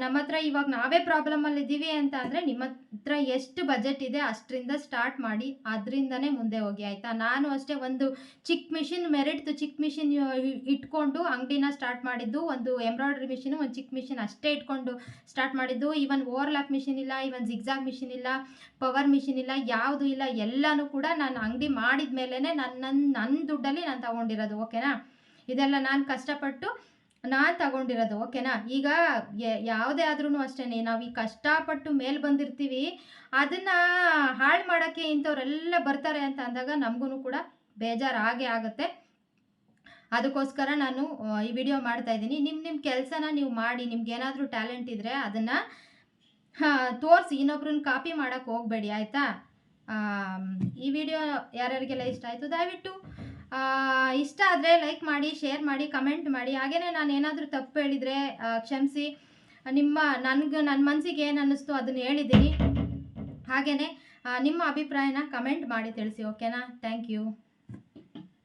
ನಮ್ಮ ಹತ್ರ ಇವಾಗ ನಾವೇ ಪ್ರಾಬ್ಲಮಲ್ಲಿ ಇದ್ದೀವಿ ಅಂತ ಅಂದರೆ ನಿಮ್ಮ ಹತ್ರ ಎಷ್ಟು ಬಜೆಟ್ ಇದೆ ಅಷ್ಟರಿಂದ ಸ್ಟಾರ್ಟ್ ಮಾಡಿ ಅದರಿಂದನೇ ಮುಂದೆ ಹೋಗಿ, ಆಯಿತಾ? ನಾನು ಅಷ್ಟೇ ಒಂದು ಚಿಕ್ಕ ಮಿಷಿನ್ ಮೆರಿಟ್ದು ಚಿಕ್ಕ ಮಿಷಿನ್ ಇಟ್ಕೊಂಡು ಅಂಗಡಿನ ಸ್ಟಾರ್ಟ್ ಮಾಡಿದ್ದು, ಒಂದು ಎಂಬ್ರಾಯ್ಡ್ರಿ ಮಿಷಿನ್ ಒಂದು ಚಿಕ್ಕ ಮಿಷಿನ್ ಅಷ್ಟೇ ಇಟ್ಕೊಂಡು ಸ್ಟಾರ್ಟ್ ಮಾಡಿದ್ದು. ಈವನ್ ಓವರ್ಲಾಕ್ ಮಿಷಿನ್ ಇಲ್ಲ ಈವನ್ ಜಿಗ್ಜಾಗ್ ಮಿಷಿನ್ ಇಲ್ಲ ಪವರ್ ಮಿಷಿನ್ ಇಲ್ಲ, ಯಾವುದು ಇಲ್ಲ, ಎಲ್ಲನೂ ಕೂಡ ನಾನು ಅಂಗಡಿ ಮಾಡಿದ ಮೇಲೇ ನನ್ನ ನನ್ನ ದುಡ್ಡಲ್ಲಿ ನಾನು ತಗೊಂಡಿರೋದು ಓಕೆನಾ ಇದೆಲ್ಲ ನಾನು ಕಷ್ಟಪಟ್ಟು ನಾನು ತಗೊಂಡಿರೋದು ಓಕೆನಾ ಈಗ ಯಾವುದೇ ಆದ್ರೂ ಅಷ್ಟೇ ನಾವು ಈ ಕಷ್ಟಪಟ್ಟು ಮೇಲೆ ಬಂದಿರ್ತೀವಿ, ಅದನ್ನು ಹಾಳು ಮಾಡೋಕ್ಕೆ ಇಂಥವರೆಲ್ಲ ಬರ್ತಾರೆ ಅಂತ ಅಂದಾಗ ನಮಗೂ ಕೂಡ ಬೇಜಾರು ಆಗೇ ಆಗುತ್ತೆ. ಅದಕ್ಕೋಸ್ಕರ ನಾನು ಈ ವಿಡಿಯೋ ಮಾಡ್ತಾ ಇದ್ದೀನಿ. ನಿಮ್ಮ ನಿಮ್ಮ ಕೆಲಸನ ನೀವು ಮಾಡಿ, ನಿಮ್ಗೆ ಏನಾದರೂ ಟ್ಯಾಲೆಂಟ್ ಇದ್ದರೆ ಅದನ್ನು ತೋರಿಸಿ ಇನ್ನೊಬ್ರನ್ನ ಕಾಪಿ ಮಾಡೋಕ್ಕೆ ಹೋಗಬೇಡಿ, ಆಯಿತಾ? ಈ ವಿಡಿಯೋ ಯಾರ್ಯಾರಿಗೆಲ್ಲ ಇಷ್ಟ ಆಯಿತು, ದಯವಿಟ್ಟು ಇಷ್ಟ ಆದರೆ ಲೈಕ್ ಮಾಡಿ ಶೇರ್ ಮಾಡಿ ಕಮೆಂಟ್ ಮಾಡಿ. ಹಾಗೆಯೇ ನಾನು ಏನಾದರೂ ತಪ್ಪು ಹೇಳಿದರೆ ಕ್ಷಮಿಸಿ. ನಿಮ್ಮ, ನನಗೆ ನನ್ನ ಮನಸ್ಸಿಗೆ ಏನು ಅನ್ನಿಸ್ತು ಅದನ್ನು ಹೇಳಿದ್ದೀನಿ. ಹಾಗೆಯೇ ನಿಮ್ಮ ಅಭಿಪ್ರಾಯನ ಕಮೆಂಟ್ ಮಾಡಿ ತಿಳಿಸಿ ಓಕೆನಾ ಥ್ಯಾಂಕ್ ಯು